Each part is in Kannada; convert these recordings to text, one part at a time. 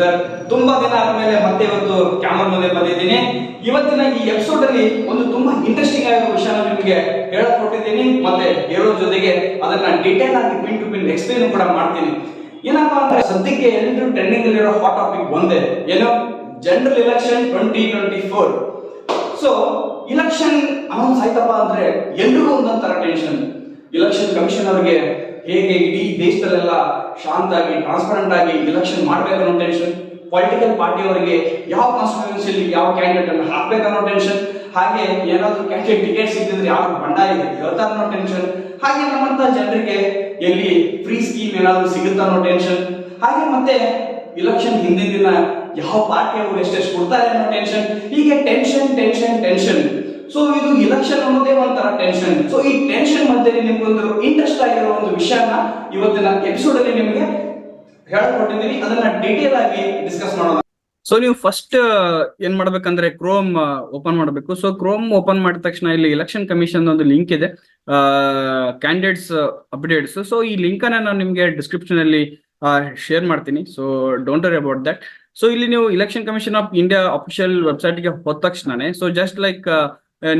ಸರ್ ತುಂಬಾ ದಿನ ಆದ್ಮೇಲೆ ಮತ್ತೆ ಇವತ್ತು ಕ್ಯಾಮರಾ ಮುಂದೆ ಬಂದಿದ್ದೀನಿ. ಇವತ್ತಿನ ಈ ಎಪಿಸೋಡ್ ಅಲ್ಲಿ ಒಂದು ತುಂಬಾ ಇಂಟ್ರೆಸ್ಟಿಂಗ್ ಆಗಿರೋ ವಿಷಯ ನಿಮಗೆ ಹೇಳಕ್ ಕೊಟ್ಟಿದ್ದೀನಿ. ಮತ್ತೆ ಹೇಳೋ ಜೊತೆಗೆ ಅದನ್ನ ಡೀಟೇಲ್ ಆಗಿ ಪಿನ್ ಟು ಪಿನ್ ಎಕ್ಸ್ಪ್ಲೇನ್ ಕೂಡ ಮಾಡ್ತೀನಿ. ಏನಪ್ಪಾ ಅಂದ್ರೆ ಸದ್ಯಕ್ಕೆ ಎಲ್ಲರೂ ಟ್ರೆಂಡಿಂಗ್ ಅಲ್ಲಿರೋ ಹಾಟ್ ಟಾಪಿಕ್ ಒಂದೇ. ಏನು general election twenty twenty four so election announce ಆಯ್ತಪ್ಪ ಅಂದ್ರೆ ಎಲ್ರಿಗೂ ಒಂದೊಂಥರ ಟೆನ್ಷನ್ ಇಲೆಕ್ಷನ್ ಕಮಿಷನ್ ಅವರಿಗೆ ಹೇಗೆ ಇಡೀ ದೇಶದಲ್ಲೆಲ್ಲ ಶಾಂತ ಆಗಿ ಟ್ರಾನ್ಸ್ಪರೆಂಟ್ ಆಗಿ ಎಲೆಕ್ಷನ್ ಮಾಡ್ಬೇಕು ಅನ್ನೋ ಟೆನ್ಷನ್ ಪೊಲಿಟಿಕಲ್ ಪಾರ್ಟಿ ಅವರಿಗೆ ಯಾವ ಕಾನ್ಸ್ಟಿಟ್ಯೂನ್ಸಿಯಲ್ಲಿ ಯಾವ ಕ್ಯಾಂಡಿಡೇಟ್ ಅನ್ನು ಹಾಕ್ಬೇಕು ಅನ್ನೋ ಟೆನ್ಷನ್ ಹಾಗೆ ಏನಾದರೂ ಕ್ಯಾಂಡಿಡೇಟ್ ಟಿಕೆಟ್ ಸಿಕ್ಕಿದ್ರೆ ಯಾವ ಬಂಡಾಯ ಹೇಳ್ತಾರೆ ಅನ್ನೋ ಟೆನ್ಷನ್ ಹಾಗೆ ನಮ್ಮಂತ ಜನರಿಗೆ ಎಲ್ಲಿ ಫ್ರೀ ಸ್ಕೀಮ್ ಏನಾದರೂ ಸಿಗುತ್ತಾ ಅನ್ನೋ ಟೆನ್ಷನ್ ಹಾಗೆ ಮತ್ತೆ ಇಲೆಕ್ಷನ್ ಹಿಂದಿನ ದಿನ ಯಾವ ಪಾರ್ಟಿ ಅವರು ಎಷ್ಟೆಷ್ಟು ಕೊಡ್ತಾರೆ ಅನ್ನೋ ಟೆನ್ಷನ್ ಹೀಗೆ ಟೆನ್ಷನ್ ಟೆನ್ಷನ್ ಟೆನ್ಷನ್ ಸೊ ಇದು ಇಲೆಕ್ಷನ್ ಅನ್ನೋದೇ ಒಂಥರ ಟೆನ್ಷನ್ ಸೊ ಈ ಟೆನ್ಷನ್ ಮಧ್ಯೆ ನಿಮ್ಗೊಂದು ಇಂಟ್ರೆಸ್ಟ್ ಆಗಿರೋ ಒಂದು ವಿಷಯನ ಇವತ್ತಿನ ಎಪಿಸೋಡ್ ಅಲ್ಲಿ ನಿಮಗೆ ಹೇಳ್ಕೊಟ್ಟಿದ್ದೀನಿ ಅದನ್ನ ಡೀಟೇಲ್ ಆಗಿ ಡಿಸ್ಕಸ್ ಮಾಡೋಣ. ಸೊ ನೀವು ಫಸ್ಟ್ ಏನ್ ಮಾಡ್ಬೇಕಂದ್ರೆ ಕ್ರೋಮ್ ಓಪನ್ ಮಾಡಬೇಕು. ಸೊ ಕ್ರೋಮ್ ಓಪನ್ ಮಾಡಿದ ತಕ್ಷಣ ಇಲ್ಲಿ ಎಲೆಕ್ಷನ್ ಕಮಿಷನ್ ಒಂದು ಲಿಂಕ್ ಇದೆ. ಕ್ಯಾಂಡಿಡೇಟ್ಸ್ ಅಪ್ಡೇಟ್ಸ್ ಸೊ ಈ ಲಿಂಕ್ ಅನ್ನ ನಾನು ನಿಮ್ಗೆ ಡಿಸ್ಕ್ರಿಪ್ಷನ್ ಅಲ್ಲಿ ಶೇರ್ ಮಾಡ್ತೀನಿ. So don't worry about that so ಇಲ್ಲಿ ನೀವು election commission of India official ವೆಬ್ಸೈಟ್ಗೆ ಹೋದ ತಕ್ಷಣನೇ ಸೊ ಜಸ್ಟ್ ಲೈಕ್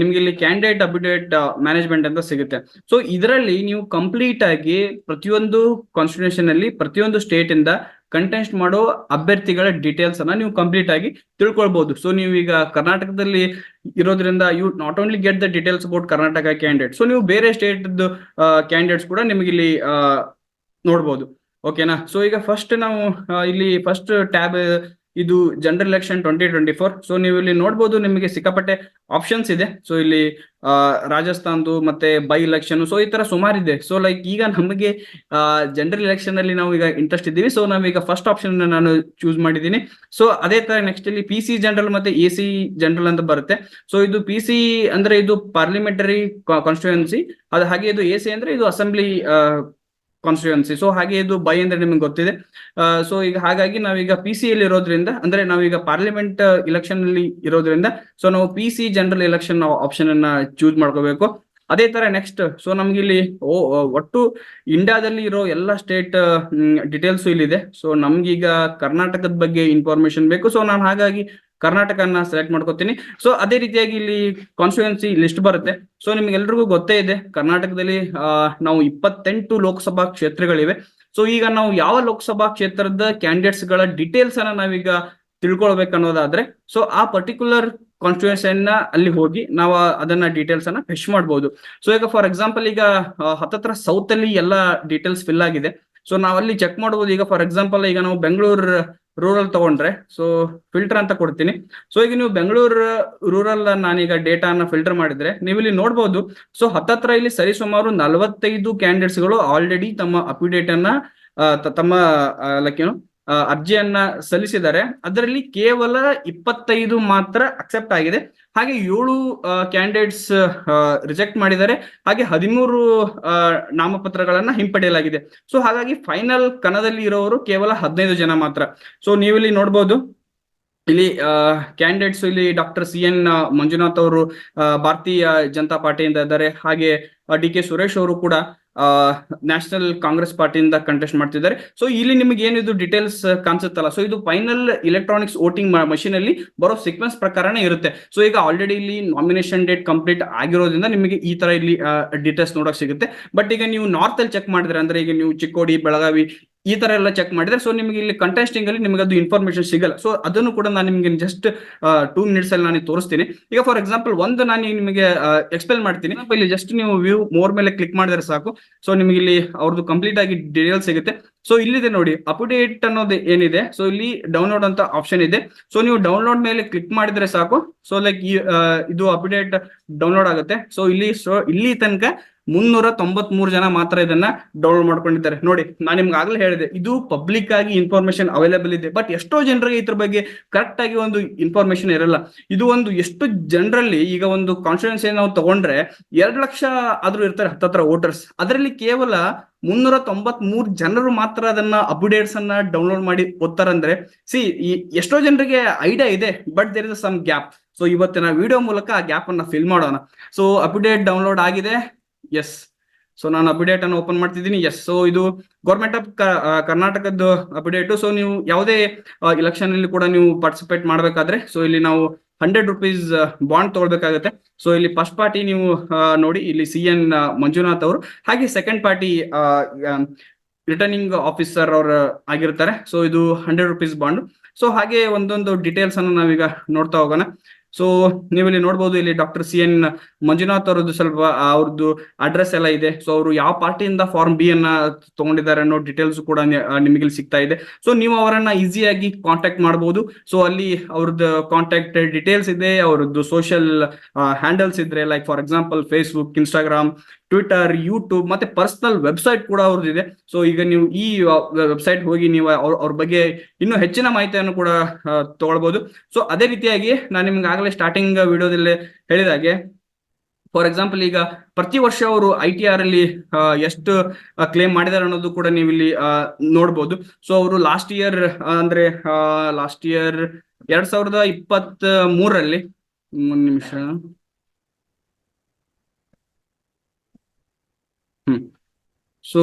ನಿಮ್ಗೆ ಇಲ್ಲಿ ಕ್ಯಾಂಡಿಡೇಟ್ ಅಪ್ಡೇಟ್ ಮ್ಯಾನೇಜ್ಮೆಂಟ್ ಅಂತ ಸಿಗುತ್ತೆ. ಸೊ ಇದರಲ್ಲಿ ನೀವು ಕಂಪ್ಲೀಟ್ ಆಗಿ ಪ್ರತಿಯೊಂದು ಕಾನ್ಸ್ಟಿಟ್ಯೂಷನ್ ಅಲ್ಲಿ, ಪ್ರತಿಯೊಂದು ಸ್ಟೇಟ್ ಇಂದ ಕಂಟೆಸ್ಟ್ ಮಾಡೋ ಅಭ್ಯರ್ಥಿಗಳ ಡೀಟೇಲ್ಸ್ ಅನ್ನ ನೀವು ಕಂಪ್ಲೀಟ್ ಆಗಿ ತಿಳ್ಕೊಳ್ಬಹುದು ಸೊ ನೀವು ಈಗ ಕರ್ನಾಟಕದಲ್ಲಿ ಇರೋದ್ರಿಂದ you not only get the details about Karnataka candidate so ನೀವು ಬೇರೆ ಸ್ಟೇಟ್ ಕ್ಯಾಂಡಿಡೇಟ್ಸ್ ಕೂಡ ನಿಮಗೆ ಇಲ್ಲಿ ನೋಡ್ಬೋದು. ಓಕೆನಾ ಸೊ ಈಗ ಫಸ್ಟ್ ನಾವು ಇಲ್ಲಿ ಫಸ್ಟ್ ಟ್ಯಾಬ್ ಇದು general election twenty twenty four so ನೀವು ಇಲ್ಲಿ ನೋಡ್ಬೋದು ನಿಮಗೆ ಸಿಕ್ಕಾಪಟ್ಟೆ ಆಪ್ಷನ್ಸ್ ಇದೆ. ಸೊ ಇಲ್ಲಿ ರಾಜಸ್ಥಾನ್ದು ಮತ್ತೆ ಬೈ ಎಲೆಕ್ಷನ್ ಸೊ ಈ ತರ ಸುಮಾರಿದೆ ಸೊ ಲೈಕ್ ಈಗ ನಮಗೆ ಜನರಲ್ ಎಲೆಕ್ಷನ್ ಅಲ್ಲಿ ನಾವು ಈಗ ಇಂಟ್ರೆಸ್ಟ್ ಇದ್ದೀವಿ. ಸೊ ನಾವೀಗ ಫಸ್ಟ್ ಆಪ್ಷನ್ ನಾನು ಚೂಸ್ ಮಾಡಿದ್ದೀನಿ. ಸೊ ಅದೇ ತರ ನೆಕ್ಸ್ಟ್ ಇಲ್ಲಿ ಪಿ ಸಿ ಜನರಲ್ ಮತ್ತೆ ಎ ಸಿ ಜನರಲ್ ಅಂತ ಬರುತ್ತೆ. ಸೊ ಇದು ಪಿ ಸಿ ಅಂದ್ರೆ ಇದು ಪಾರ್ಲಿಮೆಂಟರಿ ಕಾನ್ಸ್ಟಿಟ್ಯೂನ್ಸಿ ಅದು ಹಾಗೆ ಇದು ಎ ಸಿ ಅಂದ್ರೆ ಇದು ಅಸೆಂಬ್ಲಿ ಕಾನ್ಸ್ಟಿಟ್ಯೂನ್ಸಿ ಸೊ ಹಾಗೆ ಇದು ಬೈ ಅಂದ್ರೆ ನಿಮ್ಗೆ ಗೊತ್ತಿದೆ. ಸೊ ಈಗ ಹಾಗಾಗಿ ನಾವೀಗ ಪಿ ಸಿ ಅಲ್ಲಿ ಇರೋದ್ರಿಂದ, ಅಂದ್ರೆ ನಾವೀಗ ಪಾರ್ಲಿಮೆಂಟ್ ಇಲೆಕ್ಷನ್ ಅಲ್ಲಿ ಇರೋದ್ರಿಂದ ಸೊ ನಾವು P C general election option ಅನ್ನ ಚೂಸ್ ಮಾಡ್ಕೋಬೇಕು. ಅದೇ ತರ ನೆಕ್ಸ್ಟ್ ಸೊ ನಮ್ಗೆ ಇಲ್ಲಿ ಓ ಒಟ್ಟು ಇಂಡಿಯಾದಲ್ಲಿ ಇರೋ ಎಲ್ಲ ಸ್ಟೇಟ್ ಡೀಟೇಲ್ಸ್ ಇಲ್ಲಿದೆ. ಸೊ ನಮ್ಗೀಗ ಕರ್ನಾಟಕದ ಬಗ್ಗೆ ಇನ್ಫಾರ್ಮೇಶನ್ ಬೇಕು. ಸೊ ನಾನು ಹಾಗಾಗಿ ಕರ್ನಾಟಕನ ಸೆಲೆಕ್ಟ್ ಮಾಡ್ಕೋತೀನಿ. ಸೊ ಅದೇ ರೀತಿಯಾಗಿ ಇಲ್ಲಿ ಕಾನ್ಸ್ಟಿಟ್ಯೂನ್ಸಿ ಲಿಸ್ಟ್ ಬರುತ್ತೆ. ಸೊ ನಿಮ್ಗೆಲ್ರಿಗೂ ಗೊತ್ತೇ ಇದೆ, ಕರ್ನಾಟಕದಲ್ಲಿ ನಾವು ಇಪ್ಪತ್ತೆಂಟು ಲೋಕಸಭಾ ಕ್ಷೇತ್ರಗಳಿವೆ. ಸೊ ಈಗ ನಾವು ಯಾವ ಲೋಕಸಭಾ ಕ್ಷೇತ್ರದ ಕ್ಯಾಂಡಿಡೇಟ್ಸ್ಗಳ ಡೀಟೇಲ್ಸ್ ಅನ್ನ ನಾವೀಗ ತಿಳ್ಕೊಳ್ಬೇಕು ಅನ್ನೋದಾದ್ರೆ ಸೊ ಆ ಪರ್ಟಿಕ್ಯುಲರ್ ಕಾನ್ಸ್ಟಿಟ್ಯೂನ್ಸಿಯನ್ನ ಅಲ್ಲಿ ಹೋಗಿ ನಾವು ಅದನ್ನ ಡೀಟೇಲ್ಸ್ ಅನ್ನ ಫಿಶ್ ಮಾಡ್ಬೋದು. ಸೊ ಈಗ ಫಾರ್ ಎಕ್ಸಾಂಪಲ್ ಈಗ ಹತ್ತತ್ರ ಸೌತ್ ಅಲ್ಲಿ ಎಲ್ಲ ಡೀಟೇಲ್ಸ್ ಫಿಲ್ ಆಗಿದೆ. ಸೊ ನಾವು ಅಲ್ಲಿ ಚೆಕ್ ಮಾಡ್ಬೋದು. ಈಗ ಫಾರ್ ಎಕ್ಸಾಂಪಲ್ ಈಗ ನಾವು ಬೆಂಗಳೂರು ರೂರಲ್ ತಗೊಂಡ್ರೆ ಸೊ ಫಿಲ್ಟರ್ ಅಂತ ಕೊಡ್ತೀನಿ. ಸೊ ಈಗ ನೀವು ಬೆಂಗಳೂರು ರೂರಲ್ ನಾನೀಗ ಡೇಟಾನ ಫಿಲ್ಟರ್ ಮಾಡಿದ್ರೆ ನೀವು ಇಲ್ಲಿ ನೋಡ್ಬೋದು ಸೊ ಹತ್ತತ್ರ ಇಲ್ಲಿ ಸರಿಸುಮಾರು ನಲವತ್ತೈದು ಕ್ಯಾಂಡಿಡೇಟ್ಸ್ಗಳು ಆಲ್ರೆಡಿ ತಮ್ಮ ಅಪ್ಡೇಟ್ ಅನ್ನ ತಮ್ಮ ಲೈಕ್ ಏನು ಅರ್ಜಿಯನ್ನ ಸಲ್ಲಿಸಿದ್ದಾರೆ. ಅದರಲ್ಲಿ ಕೇವಲ ಇಪ್ಪತ್ತೈದು ಮಾತ್ರ ಅಕ್ಸೆಪ್ಟ್ ಆಗಿದೆ. ಹಾಗೆ ಏಳು ಕ್ಯಾಂಡಿಡೇಟ್ಸ್ ರಿಜೆಕ್ಟ್ ಮಾಡಿದ್ದಾರೆ. ಹಾಗೆ ಹದಿಮೂರು ನಾಮಪತ್ರಗಳನ್ನ ಹಿಂಪಡೆಯಲಾಗಿದೆ. ಸೊ ಹಾಗಾಗಿ ಫೈನಲ್ ಕಣದಲ್ಲಿ ಇರೋರು ಕೇವಲ ಹದಿನೈದು ಜನ ಮಾತ್ರ. ಸೊ ನೀವಿಲ್ಲಿ ನೋಡ್ಬೋದು. ಇಲ್ಲಿ ಕ್ಯಾಂಡಿಡೇಟ್ಸ್ ಇಲ್ಲಿ ಡಾಕ್ಟರ್ ಸಿ ಎನ್ ಮಂಜುನಾಥ್ ಅವರು ಭಾರತೀಯ ಜನತಾ ಪಾರ್ಟಿಯಿಂದ ಇದ್ದಾರೆ. ಹಾಗೆ ಡಿ ಕೆ ಸುರೇಶ್ ಅವರು ಕೂಡ ನ್ಯಾಷನಲ್ ಕಾಂಗ್ರೆಸ್ ಪಾರ್ಟಿಯಿಂದ ಕಂಟೆಸ್ಟ್ ಮಾಡ್ತಿದ್ದಾರೆ. ಸೊ ಇಲ್ಲಿ ನಿಮಗೆ ಏನಿದು ಡೀಟೇಲ್ಸ್ ಕಾಣಿಸುತ್ತಲ್ಲ? ಸೊ ಇದು ಫೈನಲ್ ಎಲೆಕ್ಟ್ರಾನಿಕ್ಸ್ ವೋಟಿಂಗ್ ಮಷೀನ್ ಅಲ್ಲಿ ಬರೋ ಸೀಕ್ವೆನ್ಸ್ ಪ್ರಕಾರನೇ ಇರುತ್ತೆ. ಸೊ ಈಗ ಆಲ್ರೆಡಿ ಇಲ್ಲಿ ನಾಮಿನೇಷನ್ ಡೇಟ್ ಕಂಪ್ಲೀಟ್ ಆಗಿರೋದ್ರಿಂದ ನಿಮಗೆ ಈ ತರ ಇಲ್ಲಿ ಡೀಟೇಲ್ಸ್ ನೋಡಕ್ ಸಿಗುತ್ತೆ. ಬಟ್ ಈಗ ನೀವು ನಾರ್ತ್ ಅಲ್ಲಿ ಚೆಕ್ ಮಾಡಿದ್ರೆ, ಅಂದ್ರೆ ಈಗ ನೀವು ಚಿಕ್ಕೋಡಿ, ಬೆಳಗಾವಿ ಈ ತರ ಎಲ್ಲ ಚೆಕ್ ಮಾಡಿದ್ರೆ ಸೊ ನಿಮಗೆ ಇಲ್ಲಿ ಕಂಟೆಸ್ಟಿಂಗ್ ಅಲ್ಲಿ ನಿಮಗೆ ಅದು ಇನ್ಫಾರ್ಮೇಶನ್ ಸಿಗಲ್ಲ. ಸೊ ಅದನ್ನು ಕೂಡ ನಾನು ನಿಮಗೆ ಜಸ್ಟ್ ಟೂ ಮಿನಿಟ್ಸ್ ಅಲ್ಲಿ ನಾನು ತೋರಿಸ್ತೀನಿ. ಈಗ ಫಾರ್ ಎಕ್ಸಾಂಪಲ್ ಒಂದು ನಾನು ನಿಮಗೆ ಎಕ್ಸ್ಪ್ಲೇನ್ ಮಾಡ್ತೀನಿ. ಇಲ್ಲಿ ಜಸ್ಟ್ ನೀವು ವ್ಯೂ ಮೋರ್ ಮೇಲೆ ಕ್ಲಿಕ್ ಮಾಡಿದ್ರೆ ಸಾಕು. ಸೊ ನಿಮಗೆ ಇಲ್ಲಿ ಅವ್ರದ್ದು ಕಂಪ್ಲೀಟ್ ಆಗಿ ಡೀಟೇಲ್ ಸಿಗುತ್ತೆ. ಸೊ ಇಲ್ಲಿದೆ ನೋಡಿ ಅಪ್ಡೇಟ್ ಅನ್ನೋದು ಏನಿದೆ? ಸೊ ಇಲ್ಲಿ ಡೌನ್ಲೋಡ್ ಅಂತ ಆಪ್ಷನ್ ಇದೆ. ಸೊ ನೀವು ಡೌನ್ಲೋಡ್ ಮೇಲೆ ಕ್ಲಿಕ್ ಮಾಡಿದ್ರೆ ಸಾಕು. ಸೊ ಲೈಕ್ ಇದು ಅಪ್ಡೇಟ್ ಡೌನ್ಲೋಡ್ ಆಗುತ್ತೆ. ಸೊ ಇಲ್ಲಿ ಸೊ ಇಲ್ಲಿ ತನಕ ಮುನ್ನೂರ ತೊಂಬತ್ ಮೂರು ಜನ ಮಾತ್ರ ಇದನ್ನ ಡೌನ್ಲೋಡ್ ಮಾಡ್ಕೊಂಡಿದ್ದಾರೆ. ನೋಡಿ, ನಾನು ನಿಮ್ಗೆ ಆಗ್ಲೇ ಹೇಳಿದೆ, ಇದು ಪಬ್ಲಿಕ್ ಆಗಿ ಇನ್ಫಾರ್ಮೇಶನ್ ಅವೈಲೇಬಲ್ ಇದೆ. ಬಟ್ ಎಷ್ಟೋ ಜನರಿಗೆ ಇದ್ರ ಬಗ್ಗೆ ಕರೆಕ್ಟ್ ಆಗಿ ಒಂದು ಇನ್ಫಾರ್ಮೇಶನ್ ಇರಲ್ಲ. ಇದು ಒಂದು ಎಷ್ಟು ಜನರಲ್ಲಿ ಈಗ ಒಂದು ಕಾನ್ಸ್ಟಿಟ್ಯೂನ್ಸಿ ನಾವು ತಗೊಂಡ್ರೆ ಎರಡ್ ಲಕ್ಷ ಆದ್ರೂ ಇರ್ತಾರೆ ಹತ್ತತ್ರ ವೋಟರ್ಸ್ ಅದರಲ್ಲಿ ಕೇವಲ ಮುನ್ನೂರ ತೊಂಬತ್ ಮೂರ್ ಜನರು ಮಾತ್ರ ಅದನ್ನ ಅಪ್ಡೇಟ್ಸ್ ಅನ್ನ ಡೌನ್ಲೋಡ್ ಮಾಡಿ ಓದ್ತಾರಂದ್ರೆ ಸಿ ಎಷ್ಟೋ ಜನರಿಗೆ ಐಡಿಯಾ ಇದೆ but there is some gap so ಇವತ್ತಿನ ವಿಡಿಯೋ ಮೂಲಕ ಆ ಗ್ಯಾಪ್ ಅನ್ನ ಫಿಲ್ ಮಾಡೋಣ. ಸೊ ಅಪ್ಡೇಟ್ ಡೌನ್ಲೋಡ್ ಆಗಿದೆ. ಎಸ್ ಸೊ ನಾನು ಅಪ್ಡೇಟ್ ಅನ್ನು ಓಪನ್ ಮಾಡ್ತಿದ್ದೀನಿ. ಎಸ್ ಸೊ ಇದು ಗೌರ್ಮೆಂಟ್ ಆಫ್ ಕರ್ನಾಟಕದ ಅಪ್ಡೇಟ್ ಸೊ ನೀವು ಯಾವುದೇ ಇಲೆಕ್ಷನ್ ಅಲ್ಲಿ ಕೂಡ ನೀವು ಪಾರ್ಟಿಸಿಪೇಟ್ ಮಾಡಬೇಕಾದ್ರೆ ಸೊ ಇಲ್ಲಿ ನಾವು ಹಂಡ್ರೆಡ್ ರುಪೀಸ್ ಬಾಂಡ್ ತಗೊಳ್ಬೇಕಾಗತ್ತೆ. ಸೊ ಇಲ್ಲಿ ಫಸ್ಟ್ ಪಾರ್ಟಿ ನೀವು ನೋಡಿ, ಇಲ್ಲಿ ಸಿ ಎನ್ ಮಂಜುನಾಥ್ ಅವರು. ಹಾಗೆ ಸೆಕೆಂಡ್ ಪಾರ್ಟಿ ರಿಟರ್ನಿಂಗ್ ಆಫೀಸರ್ ಅವರು ಆಗಿರ್ತಾರೆ. ಸೊ ಇದು ಹಂಡ್ರೆಡ್ ರುಪೀಸ್ ಬಾಂಡ್ ಸೊ ಹಾಗೆ ಒಂದೊಂದು ಡೀಟೇಲ್ಸ್ ಅನ್ನು ನಾವೀಗ ನೋಡ್ತಾ ಹೋಗೋಣ. ಸೊ ನೀವು ಇಲ್ಲಿ ನೋಡ್ಬೋದು ಇಲ್ಲಿ ಡಾಕ್ಟರ್ ಸಿ ಎನ್ ಮಂಜುನಾಥ್ ಅವರದ್ದು ಸ್ವಲ್ಪ ಅವ್ರದ್ದು ಅಡ್ರೆಸ್ ಎಲ್ಲ ಇದೆ. ಸೊ ಅವರು ಯಾವ ಪಾರ್ಟಿಯಿಂದ ಫಾರ್ಮ್ ಬಿ ಅನ್ನ ತಗೊಂಡಿದ್ದಾರೆ ಅನ್ನೋ ಡೀಟೇಲ್ಸ್ ಕೂಡ ನಿಮಗೆ ಸಿಗ್ತಾ ಇದೆ. ಸೊ ನೀವು ಅವರನ್ನ ಈಸಿಯಾಗಿ ಕಾಂಟ್ಯಾಕ್ಟ್ ಮಾಡಬಹುದು ಸೊ ಅಲ್ಲಿ ಅವ್ರದ್ದು ಕಾಂಟ್ಯಾಕ್ಟ್ ಡೀಟೇಲ್ಸ್ ಇದೆ, ಅವ್ರದ್ದು ಸೋಷಿಯಲ್ ಹ್ಯಾಂಡಲ್ಸ್ ಇದ್ರೆ like for example Facebook Instagram Twitter YouTube ಮತ್ತೆ ಪರ್ಸನಲ್ ವೆಬ್ಸೈಟ್ ಕೂಡ ಅವ್ರದ್ದಿದೆ. ಸೊ ಈಗ ನೀವು ಈ ವೆಬ್ಸೈಟ್ ಹೋಗಿ ನೀವು ಅವ್ರ ಬಗ್ಗೆ ಇನ್ನೂ ಹೆಚ್ಚಿನ ಮಾಹಿತಿಯನ್ನು ಕೂಡ ತಗೊಳ್ಬಹುದು ಸೊ ಅದೇ ರೀತಿಯಾಗಿ ನಾನು ನಿಮ್ಗೆ ಆಗಲೇ ಸ್ಟಾರ್ಟಿಂಗ್ ವಿಡಿಯೋದಲ್ಲಿ ಹೇಳಿದಾಗೆ ಫಾರ್ ಎಕ್ಸಾಂಪಲ್ ಈಗ ಪ್ರತಿ ವರ್ಷ ಅವರು ಐ ಟಿ ಆರ್ ಅಲ್ಲಿ ಎಷ್ಟು ಕ್ಲೇಮ್ ಮಾಡಿದ್ದಾರೆ ಅನ್ನೋದು ಕೂಡ ನೀವು ಇಲ್ಲಿ ನೋಡ್ಬೋದು. ಸೊ ಅವರು ಲಾಸ್ಟ್ ಇಯರ್ ಅಂದ್ರೆ ಲಾಸ್ಟ್ ಇಯರ್ ಎರಡ್ ಸಾವಿರದ ಇಪ್ಪತ್ತ್ ಮೂರರಲ್ಲಿ ನಿಮಿಷ ಹ್ಮ್ ಸೊ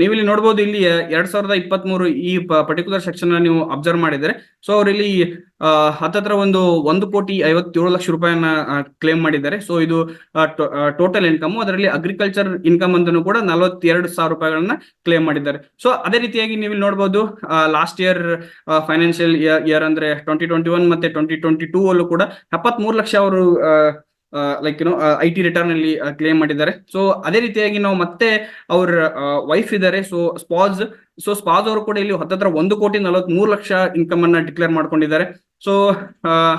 ನೀವಿಲ್ಲಿ ನೋಡಬಹುದು ಇಲ್ಲಿ ಎರಡ್ ಸಾವಿರದ ಇಪ್ಪತ್ತ್ ಮೂರು ಈ ಪರ್ಟಿಕ್ಯುಲರ್ ಸೆಕ್ಷನ್ ನೀವು ಅಬ್ಸರ್ವ್ ಮಾಡಿದರೆ ಸೊ ಅವ್ರು ಇಲ್ಲಿ ಹತ್ತತ್ರ ಒಂದು ಒಂದು ಕೋಟಿ ಐವತ್ತೇಳು ಲಕ್ಷ ರೂಪಾಯಿಯನ್ನ ಕ್ಲೇಮ್ ಮಾಡಿದ್ದಾರೆ. ಸೊ ಇದು ಟೋಟಲ್ ಇನ್ಕಮ್ ಅದರಲ್ಲಿ ಅಗ್ರಿಕಲ್ಚರ್ ಇನ್ಕಮ್ ಅಂತಲೂ ಕೂಡ ನಲವತ್ತೆರಡು ಸಾವಿರ ರೂಪಾಯಿಗಳನ್ನ ಕ್ಲೇಮ್ ಮಾಡಿದ್ದಾರೆ. ಸೊ ಅದೇ ರೀತಿಯಾಗಿ ನೀವು ಇಲ್ಲಿ ನೋಡಬಹುದು ಲಾಸ್ಟ್ ಇಯರ್ ಫೈನಾನ್ಷಿಯಲ್ ಇಯರ್ ಅಂದ್ರೆ ಟ್ವೆಂಟಿ ಟ್ವೆಂಟಿ ಒನ್ ಮತ್ತೆ ಟ್ವೆಂಟಿ ಟ್ವೆಂಟಿ ಟೂ ಅಲ್ಲೂ ಕೂಡ ಎಪ್ಪತ್ಮೂರು ಲಕ್ಷ ಅವರು like you know I T return ಅಲ್ಲಿ ಕ್ಲೇಮ್ ಮಾಡಿದ್ದಾರೆ. ಸೊ ಅದೇ ರೀತಿಯಾಗಿ ನಾವು ಮತ್ತೆ ಅವ್ರ ವೈಫ್ ಇದ್ದಾರೆ. ಸೊ ಸ್ಪಾಸ್ ಸೊ ಸ್ಪಾಸ್ ಅವರು ಕೂಡ ಇಲ್ಲಿ ಹತ್ತತ್ರ ಒಂದು ಕೋಟಿ ನಲವತ್ಮೂರು ಲಕ್ಷ ಇನ್ಕಮ್ ಅನ್ನ ಡಿಕ್ಲೇರ್ ಮಾಡ್ಕೊಂಡಿದ್ದಾರೆ. ಸೊ